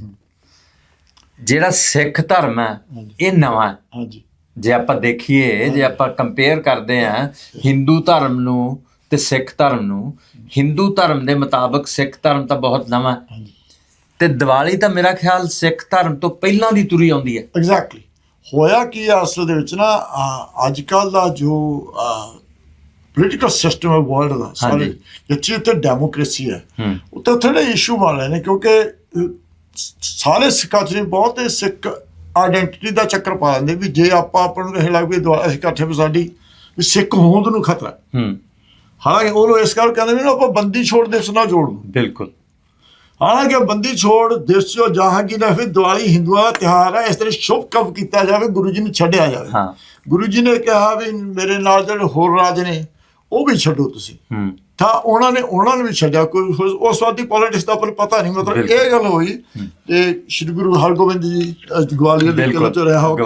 ਜਿਹੜਾ ਸਿੱਖ ਧਰਮ ਹੈ ਇਹ ਨਵਾਂ ਹੈ। ਹਾਂਜੀ। ਜੇ ਆਪਾਂ ਦੇਖੀਏ ਜੇ ਆਪਾਂ ਕੰਪੇਅਰ ਕਰਦੇ ਹਾਂ ਹਿੰਦੂ ਧਰਮ ਨੂੰ ਤੇ ਸਿੱਖ ਧਰਮ ਨੂੰ ਹਿੰਦੂ ਧਰਮ ਦੇ ਮੁਤਾਬਕ ਸਿੱਖ ਧਰਮ ਤਾਂ ਬਹੁਤ ਨਵਾਂ ਹੈ। ਤੇ ਦੀਵਾਲੀ ਤਾਂ ਮੇਰਾ ਖਿਆਲ ਸਿੱਖ ਧਰਮ ਤੋਂ ਪਹਿਲਾਂ ਦੀ ਤੁਰੀ ਆਉਂਦੀ ਹੈ। ਐਗਜ਼ੈਕਟਲੀ ਹੋਇਆ ਕੀ ਆ ਅਸਲ ਦੇ ਵਿੱਚ ਨਾ ਅੱਜ ਕੱਲ ਦਾ ਜੋ ਪੋਲੀਟੀਕਲ ਸਿਸਟਮ ਹੈ ਵਰਲਡ ਦਾ ਸਾਰੇ। ਜਿੱਥੇ ਉੱਤੇ ਡੈਮੋਕ੍ਰੇਸੀ ਹੈ ਉੱਤੇ ਥੋੜੇ ਇਸ਼ੂ ਰਹੇ ਨੇ ਕਿਉਂਕਿ ਸਾਰੇ ਸਿੱਖਾਂ 'ਚ ਬਹੁਤੇ ਸਿੱਖ ਆਇਡੈਂਟੀਟੀ ਦਾ ਚੱਕਰ ਪਾ ਲੈਂਦੇ ਵੀ ਜੇ ਆਪਾਂ ਆਪਾਂ ਨੂੰ ਇਹ ਲੱਗ ਵੀ ਅਸੀਂ ਇਕੱਠੇ ਵੀ ਸਾਡੀ ਵੀ ਸਿੱਖ ਹੋਂਦ ਨੂੰ ਖਤਰਾ ਹੈ। ਹਾਲਾਂਕਿ ਉਹ ਲੋਕ ਇਸ ਕਰਕੇ ਕਹਿੰਦੇ ਨਾ ਆਪਾਂ ਬੰਦੀ ਛੋੜ ਦਿਵਸ ਨਾਲ ਜੋੜ। ਬਿਲਕੁਲ। ਹਾਲਾਂਕਿ ਬੰਦੀ ਛੋੜ ਦਿਵਸ ਜੋ ਜਹਾਂਗੀਰ ਹੈ ਫਿਰ ਦੀਵਾਲੀ ਹਿੰਦੂਆਂ ਦਾ ਤਿਉਹਾਰ ਹੈ ਇਸ ਤਰ੍ਹਾਂ ਸ਼ੁਭ ਕਵ ਕੀਤਾ ਜਾਵੇ ਗੁਰੂ ਜੀ ਨੂੰ ਛੱਡਿਆ ਜਾਵੇ। ਹਾਂ। ਗੁਰੂ ਜੀ ਨੇ ਕਿਹਾ ਵੀ ਮੇਰੇ ਨਾਲ ਜਿਹੜੇ ਹੋਰ ਰਾਜ ਨੇ ਉਹ ਵੀ ਛੱਡੋ ਤੁਸੀਂ। ਹੂੰ। ਤਾਂ ਉਹਨਾਂ ਨੇ ਉਹਨਾਂ ਨੂੰ ਵੀ ਛੱਡਿਆ। ਕੋਈ ਉਸ- ਵਾਰ ਦੀ ਪੋਲਿਟਿਕਸ ਦਾ ਪਰ ਪਤਾ ਨਹੀਂ ਮਤਲਬ। ਇਹ ਗੱਲ ਹੋਈ ਤੇ ਸ੍ਰੀ ਗੁਰੂ ਹਰਗੋਬਿੰਦ ਜੀ ਗਵਾਲੀਅਰ ਦੇ ਬਿਲਕੁਲ। ਕਿਲੇ ਤੋਂ ਰਿਹਾ ਹੋ ਕੇ.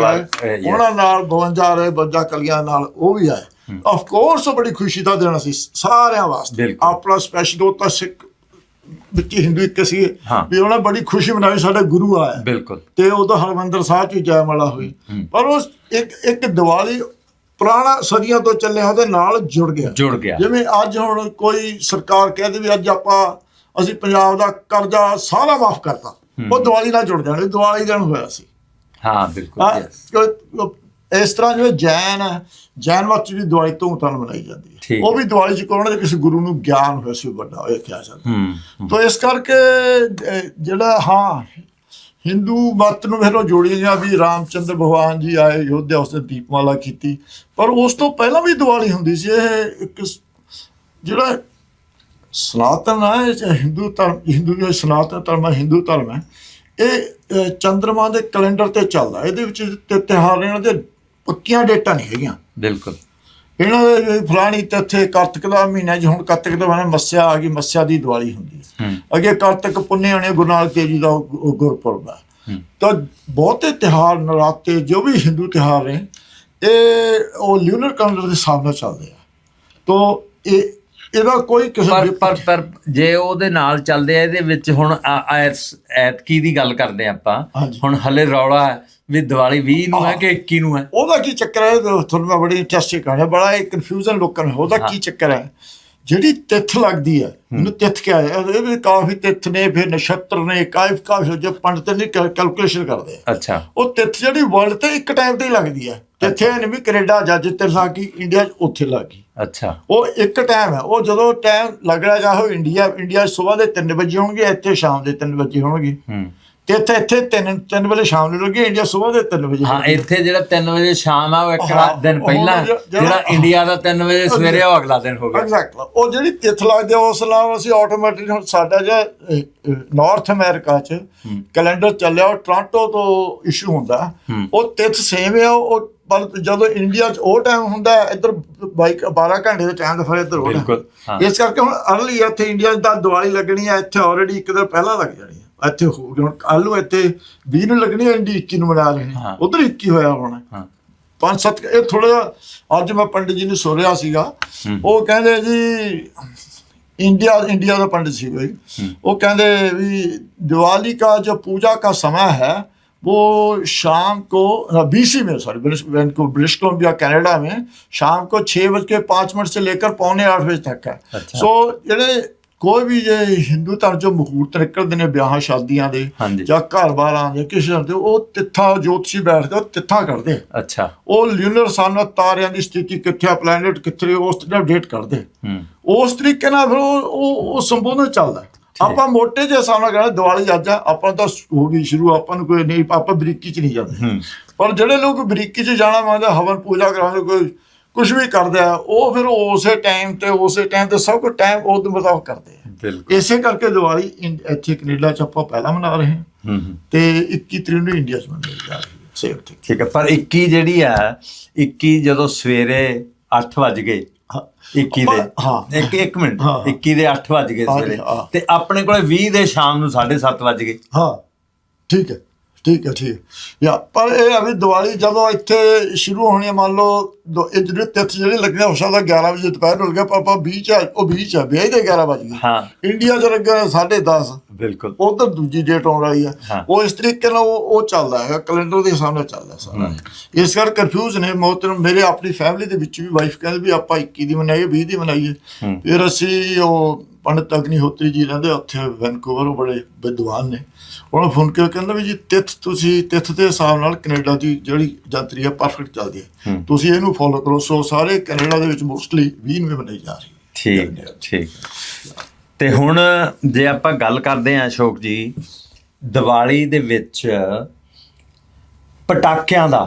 ਉਹਨਾਂ ਨਾਲ 52 ਰਹੇ 52 ਕਲੀਆਂ ਨਾਲ ਉਹ ਵੀ ਆਏ। ਆਫ ਕੋਰਸ ਬੜੀ ਖੁਸ਼ੀ ਦਾ ਦਿਨ ਸੀ ਸਾਰਿਆਂ ਵਾਸਤੇ। ਆਪਣਾ ਸਪੈਸ਼ਲ ਉਹ ਤਾਂ ਸਿੱਖ ਵਿੱਚ ਹਿੰਦੂ ਇੱਕ ਸੀ। ਵੀ ਉਹਨਾਂ ਬੜੀ ਖੁਸ਼ੀ ਮਨਾਈ ਸਾਡਾ ਗੁਰੂ ਆਇਆ। ਬਿਲਕੁਲ। ਤੇ ਉਦੋਂ ਹਰਮੰਦਰ ਸਾਹਿਬ ਚ ਜੈਮਾਲਾ ਹੋਈ। ਪਰ ਉਸ ਇੱਕ ਇੱਕ ਦੀਵਾਲੀ ਪੁਰਾਣਾ ਸਦੀਆਂ ਤੋਂ ਚੱਲਿਆ ਉਹਦੇ ਨਾਲ ਜੁੜ ਗਿਆ। ਜੁੜ ਗਿਆ। ਜਿਵੇਂ ਅੱਜ ਹੁਣ ਕੋਈ ਸਰਕਾਰ ਕਹਿੰਦੀ ਵੀ ਅੱਜ ਆਪਾਂ ਅਸੀਂ ਪੰਜਾਬ ਦਾ ਕਰਜ਼ਾ ਸਾਰਾ ਮਾਫ ਕਰਤਾ। ਉਹ ਦੀਵਾਲੀ ਨਾਲ ਜੁੜ ਜਾਣਾ। ਦੀਵਾਲੀ ਦਿਨ ਹੋਇਆ ਸੀ। ਹਾਂ ਬਿਲਕੁਲ ਇਸ ਤਰ੍ਹਾਂ ਜਿਵੇਂ ਜੈਨ ਹੈ ਜੈਨ ਵਿੱਚ ਵੀ ਦੀਵਾਲੀ ਤੋਂ ਤਾਂ ਮਨਾਈ ਜਾਂਦੀ ਹੈ। ਉਹ ਵੀ ਦੀਵਾਲੀ ਚ ਕੋਣ ਕਿਸੇ ਗੁਰੂ ਨੂੰ ਗਿਆਨ ਹੋਇਆ ਸੀ ਵੱਡਾ ਹੋਇਆ ਕਿਹਾ ਜਾਂਦਾ। ਹੂੰ ਤੋ ਇਸ ਕਰਕੇ ਜਿਹੜਾ ਹਾਂ ਹਿੰਦੂ ਮਤ ਨੂੰ ਫਿਰ ਉਹ ਜੋੜੀ ਗਿਆ ਵੀ ਰਾਮਚੰਦਰ ਭਗਵਾਨ ਜੀ ਆਏ ਯੋਧਿਆ ਉਸਨੇ ਦੀਪਮਾਲਾ ਕੀਤੀ। ਪਰ ਉਸ ਤੋਂ ਪਹਿਲਾਂ ਵੀ ਦੀਵਾਲੀ ਹੁੰਦੀ ਸੀ ਇਹ ਇੱਕ ਜਿਹੜਾ ਸਨਾਤਨ ਹੈ ਹਿੰਦੂ ਧਰਮ ਹਿੰਦੂ ਜੋ ਸਨਾਤਨ ਧਰਮ ਹੈ ਹਿੰਦੂ ਧਰਮ ਹੈ ਇਹ ਚੰਦਰਮਾ ਦੇ ਕੈਲੰਡਰ ਤੇ ਚੱਲਦਾ ਇਹਦੇ ਵਿੱਚ ਤੇ ਤਿਉਹਾਰ ਇਹਨਾਂ ਦੇ ਪੱਕੀਆਂ ਡੇਟਾਂ ਨਹੀਂ ਹੈਗੀਆਂ। ਬਿਲਕੁਲ। ਇਹਨਾਂ ਦੇ ਫਲਾਣੀ ਤੱਥੇ ਕਾਰਤਿਕ ਦਾ ਮਹੀਨਾ ਜੀ ਹੁਣ ਕਾਰਤਿਕ ਦਾ ਮਹੀਨਾ ਮੱਸਿਆ ਆ ਗਈ ਮੱਸਿਆ ਦੀ ਦੀਵਾਲੀ ਹੁੰਦੀ ਹੈ। ਅੱਗੇ ਕਾਰਤਿਕ ਪੁੰਨੇ ਆਣੇ ਗੁਰੂ ਨਾਨਕ ਦੇਵ ਜੀ ਦਾ ਗੁਰਪੁਰਬ ਹੂੰ। ਤਾਂ ਬਹੁਤੇ ਤਿਹਾਰ ਨਰਾਤੇ ਜੋ ਵੀ ਹਿੰਦੂ ਤਿਹਾਰ ਨੇ ਇਹ ਉਹ ਲਿਊਨਰ ਕੈਲੰਡਰ ਦੇ ਹਿਸਾਬ ਨਾਲ ਚੱਲਦੇ ਆ। ਤੋਂ ਇਹ ਇਹਦਾ ਕੋਈ ਕਿਸੇ ਪਰ ਪਰ ਪਰ ਜੇ ਉਹਦੇ ਨਾਲ ਚੱਲਦੇ ਆ ਇਹਦੇ ਵਿੱਚ ਹੁਣ ਆ- ਐਸ- ਐਤਕੀ ਦੀ ਗੱਲ ਕਰਦੇ ਆ ਆਪਾਂ। ਹਾਂਜੀ। ਹੁਣ ਹਲੇ ਰੌਲਾ ਹੈ ਵੀ ਦੀਵਾਲੀ 20 ਨੂੰ ਹੈ ਕਿ 21 ਨੂੰ ਹੈ? ਉਹਦਾ ਕੀ ਚੱਕਰ ਹੈ? ਇਹ ਤੁਹਾਨੂੰ ਮੈਂ ਬੜੀ ਇੰਟਰਸਟਿੰਗ ਕਹਾਣੀ ਬੜਾ ਇੱਕ ਕਨਫਿਊਜ਼ਨ ਲੋਕਾਂ ਨੂੰ ਉਹਦਾ ਕੀ ਚੱਕਰ ਹੈ? ਜਿਹੜੀ ਤਿੱਥ ਲੱਗਦੀ ਹੈ ਉਹਨੂੰ ਤਿੱਥ ਕਿਹਾ ਹੈ। ਇਹ ਵੀ ਕਾਫੀ ਤਿੱਥ ਨੇ ਫਿਰ ਨਛੱਤਰ ਨੇ ਕਾਫੀ ਕਾਫੀ ਜੋ ਪੰਡਤ ਨੇ ਕੈਲਕੂਲੇਸ਼ਨ ਕਰਦੇ ਆ। ਅੱਛਾ। ਉਹ ਤਿੱਥ ਜਿਹੜੀ ਵਰਲਡ ਤੇ ਇੱਕ ਟਾਈਮ ਤੇ ਹੀ ਲੱਗਦੀ ਹੈ। ਇੱਥੇ ਨਹੀਂ ਵੀ ਕੈਨੇਡਾ ਜਾਂ ਜਿੱਥੇ ਲੱਗੀ ਇੰਡੀਆ 'ਚ ਉੱਥੇ ਲੱਗੀ ਅੱਛਾ। ਉਹ ਇੱਕ ਟਾਈਮ ਹੈ। ਉਹ ਜਦੋਂ ਟਾਈਮ ਲੱਗਣਾ ਚਾਹੋ ਇੰਡੀਆ ਇੰਡੀਆ ਸਵੇਰ ਦੇ 3 ਵਜੇ ਹੋਣਗੇ ਇੱਥੇ ਸ਼ਾਮ ਦੇ 3 ਵਜੇ ਹੋਣਗੇ। ਹੂੰ। ਤੇ ਇੱਥੇ ਇੱਥੇ 3 3 ਵਜੇ ਸ਼ਾਮ ਨੂੰ ਲੱਗੇ ਇੰਡੀਆ ਸਵੇਰ ਦੇ 3 ਵਜੇ ਹਾਂ ਇੱਥੇ ਜਿਹੜਾ 3 ਵਜੇ ਸ਼ਾਮ ਆ ਉਹ ਇੱਕ ਦਿਨ ਪਹਿਲਾਂ ਜਿਹੜਾ- ਇੰਡੀਆ ਦਾ 3 ਵਜੇ ਸਵੇਰੇ ਉਹ ਅਗਲਾ ਦਿਨ ਹੋ ਗਿਆ। ਐਗਜ਼ੈਕਟਲੀ ਉਹ ਜਿਹੜੀ ਤਿੱਥ ਲੱਗਦੀ ਉਸ ਨਾਲ ਅਸੀਂ ਆਟੋਮੈਟਿਕ ਹੁਣ ਸਾਡਾ ਜਿਹੜਾ ਨਾਰਥ ਅਮਰੀਕਾ ਚ ਕੈਲੰਡਰ ਚੱਲਿਆ ਉਹ ਟੋਰਾਂਟੋ ਤੋਂ ਇਸ਼ੂ ਹੁੰਦਾ। ਉਹ ਤਿੱਥ ਸੇਮ ਹੈ ਉਹ ਪਰ ਜਦੋਂ ਇੰਡੀਆ 'ਚ ਉਹ ਟਾਈਮ ਹੁੰਦਾ ਇੱਧਰ ਬਾਈਕ 12 ਘੰਟੇ ਦਾ ਟਾਈਮ ਫਿਰ ਇੱਧਰ ਹੋ। ਇਸ ਕਰਕੇ ਹੁਣ ਅਰਲੀ ਇੱਥੇ ਇੰਡੀਆ 'ਚ ਤਾਂ ਦੀਵਾਲੀ ਲੱਗਣੀ ਆ ਇੱਥੇ ਆਲਰੇਡੀ ਇੱਕ ਦਿਨ ਪਹਿਲਾਂ ਲੱਗ ਜਾਣੀ ਆ। ਇੱਥੇ ਹੋ ਗਈ ਹੁਣ ਕੱਲ ਨੂੰ ਇੱਥੇ 20 ਨੂੰ ਲੱਗਣੀ ਆ ਇੰਡੀ 21 ਨੂੰ ਮਨਾ ਲੈਣੀ ਉਧਰ 21 ਹੋਇਆ ਹੁਣ। ਪੰਜ ਸੱਤ ਇਹ ਥੋੜਾ ਜਿਹਾ ਅੱਜ ਮੈਂ ਪੰਡਿਤ ਜੀ ਨੂੰ ਸੁਣ ਰਿਹਾ ਸੀਗਾ ਉਹ ਕਹਿੰਦੇ ਜੀ ਇੰਡੀਆ ਇੰਡੀਆ ਦਾ ਪੰਡਿਤ ਸੀ ਉਹ ਕਹਿੰਦੇ ਵੀ ਦੀਵਾਲੀ ਕਾ ਜੋ ਪੂਜਾ ਕਾ ਸਮਾਂ ਹੈ वो शाम को बीसी में sorry British British Columbia Canada में शाम को छः बज के पाँच मिनट से लेकर पौने आठ बजे तक है अच्छा। सो ਜਿਹੜੇ ਕੋਈ ਵੀ ਜੇ ਹਿੰਦੂ ਧਰਮ ਚੋਂ ਮੁਹੂਰਤ ਨਿਕਲਦੇ ਨੇ ਵਿਆਹਾਂ ਸ਼ਾਦੀਆਂ ਦੇ ਹਾਂਜੀ। ਜਾਂ ਘਰ-ਬਾਰਾਂ ਦੇ ਕਿਸੇ ਦੇ ਉਹ ਤਿੱਥਾ ਜੋਤਸ਼ੀ ਬੈਠਦੇ ਉਹ ਤਿੱਥਾ ਕਰਦੇ ਆ। ਅੱਛਾ ਉਹ ਲਿਊਨਰ ਸਨ ਤਾਰਿਆਂ ਦੀ ਸਥਿਤੀ ਕਿੱਥੇ ਆ ਪਲੈਨਟ ਕਿੱਥੇ ਉਸ ਤੇ ਅਪਡੇਟ ਕਰਦੇ ਹੂੰ ਉਸ ਤਰੀਕੇ ਨਾਲ ਫਿਰ ਉਹ ਉਹ ਉਹ ਸੰਬੋਧਨ ਚੱਲਦਾ ਆਪਾਂ ਮੋਟੇ ਜਿਹੇ ਸਾਹਮਣੇ ਕਹਿੰਦੇ ਦੀਵਾਲੀ ਅੱਜ ਆ ਆਪਾਂ ਤਾਂ ਹੋ ਗਈ ਸ਼ੁਰੂ ਆਪਾਂ ਨੂੰ ਕੋਈ ਨਹੀਂ ਆਪਾਂ ਬਰੀਕੀ ਚ ਨਹੀਂ ਜਾਂਦੇ। ਪਰ ਜਿਹੜੇ ਲੋਕ ਬਰੀਕੀ ਚ ਜਾਣਾ ਮੰਨਦੇ ਹਵਨ ਪੂਜਾ ਕਰਾਉਂਦੇ ਕੋਈ ਕੁਝ ਵੀ ਕਰਦੇ ਆ ਉਹ ਫਿਰ ਉਸੇ ਟਾਈਮ ਤੇ ਉਸੇ ਟਾਈਮ ਤੇ ਸਭ ਕੁਝ ਟਾਈਮ ਉਹਦੇ ਮੁਤਾਬਕ ਕਰਦੇ ਆ। ਬਿਲਕੁਲ। ਇਸੇ ਕਰਕੇ ਦੀਵਾਲੀ ਇੱਥੇ ਕੈਨੇਡਾ ਚ ਆਪਾਂ ਪਹਿਲਾਂ ਮਨਾ ਰਹੇ ਹਾਂ। ਤੇ 21 ਤਰੀਕ ਨੂੰ ਇੰਡੀਆ ਚ ਮਨਾਈ ਜਾ ਰਹੀ ਹੈ। ਠੀਕ ਹੈ ਪਰ 21 ਜਿਹੜੀ ਆ 21 ਜਦੋਂ ਸਵੇਰੇ 8 ਵਜ ਗਏ 21 ਦੇ ਹਾਂ। ਇੱਕ ਇੱਕ ਮਿੰਟ ਹਾਂ। 21 ਦੇ 8 ਵਜ ਗਏ ਸਵੇਰੇ। ਤੇ ਆਪਣੇ ਕੋਲੇ 20 ਦੇ ਸ਼ਾਮ ਨੂੰ 7:30 ਵਜ ਗਏ ਹਾਂ ਠੀਕ ਹੈ ਠੀਕ ਹੈ ਠੀਕ ਯਾ ਪਰ ਇਹ ਆ ਵੀ ਦੀਵਾਲੀ ਜਦੋਂ ਇੱਥੇ ਸ਼ੁਰੂ ਹੋਣੀ ਹੈ ਮੰਨ ਲਓ ਦੋ- ਇਹ ਜਿਹੜੇ ਤਿੱਥ ਜਿਹੜੇ ਲੱਗਣੇ ਹੋ ਸਕਦਾ 11 ਵਜੇ ਦੁਪਹਿਰ ਨੂੰ ਲੱਗਿਆ ਪਾਪਾ 20 ਚ ਆ- ਉਹ 20 ਚ ਆ ਵਿਆਹ ਦੇ 11 ਵਜ ਹਾਂ। ਇੰਡੀਆ ਚ ਲੱਗਾ 10:30 ਬਿਲਕੁਲ। ਉਧਰ ਦੂਜੀ ਡੇਟ ਆਉਣ ਵਾਲੀ ਆ। ਉਹ ਇਸ ਤਰੀਕੇ ਨਾਲ ਉਹ ਉਹ ਚੱਲਦਾ ਹੈ ਕੈਲੰਡਰ ਦੇ ਹਿਸਾਬ ਨਾਲ ਚੱਲਦਾ ਸਾਰਾ। ਇਸ ਕਰਕੇ ਕਨਫਿਊਜ਼ ਨੇ ਨੂੰ ਮੇਰੇ ਆਪਣੀ ਫੈਮਿਲੀ ਦੇ ਵਿੱਚ ਵੀ ਵਾਈਫ ਕਹਿੰਦੇ ਵੀ ਆਪਾਂ 21 ਦੀ ਮਨਾਈਏ 20 ਦੀ ਮਨਾਈਏ। ਫਿਰ ਅਸੀਂ ਉਹ ਪੰਡਤ ਅਗਨੀਹੋਤਰੀ ਜੀ ਰਹਿੰਦੇ ਉੱਥੇ ਵੈਨਕੂਵਰ ਉਹ ਬੜੇ ਵਿਦਵਾਨ ਨੇ। ਉਹਨਾਂ ਫੋਨ ਕਰਕੇ ਕਹਿੰਦਾ ਵੀ ਜੀ ਤਿੱਥ ਤੁਸੀਂ ਤਿੱਥ ਦੇ ਹਿਸਾਬ ਨਾਲ ਕੈਨੇਡਾ ਦੀ ਜਿਹੜੀ ਯਾਤਰੀ ਹੈ ਪਰਫੈਕਟ ਚੱਲਦੀ ਹੈ। ਤੁਸੀਂ ਇਹਨੂੰ ਫੋਲੋ ਕਰੋ। ਸੋ ਸਾਰੇ ਕੈਨੇਡਾ ਦੇ ਵਿੱਚ ਮੋਸਟਲੀ 20 ਨੂੰ ਮਨਾਈ ਜਾ ਰਹੀ ਹੈ ਠੀਕ ਠੀਕ। ਤੇ ਹੁਣ ਜੇ ਆਪਾਂ ਗੱਲ ਕਰਦੇ ਹਾਂ ਅਸ਼ੋਕ ਜੀ ਦੀਵਾਲੀ ਦੇ ਵਿੱਚ ਪਟਾਕਿਆਂ ਦਾ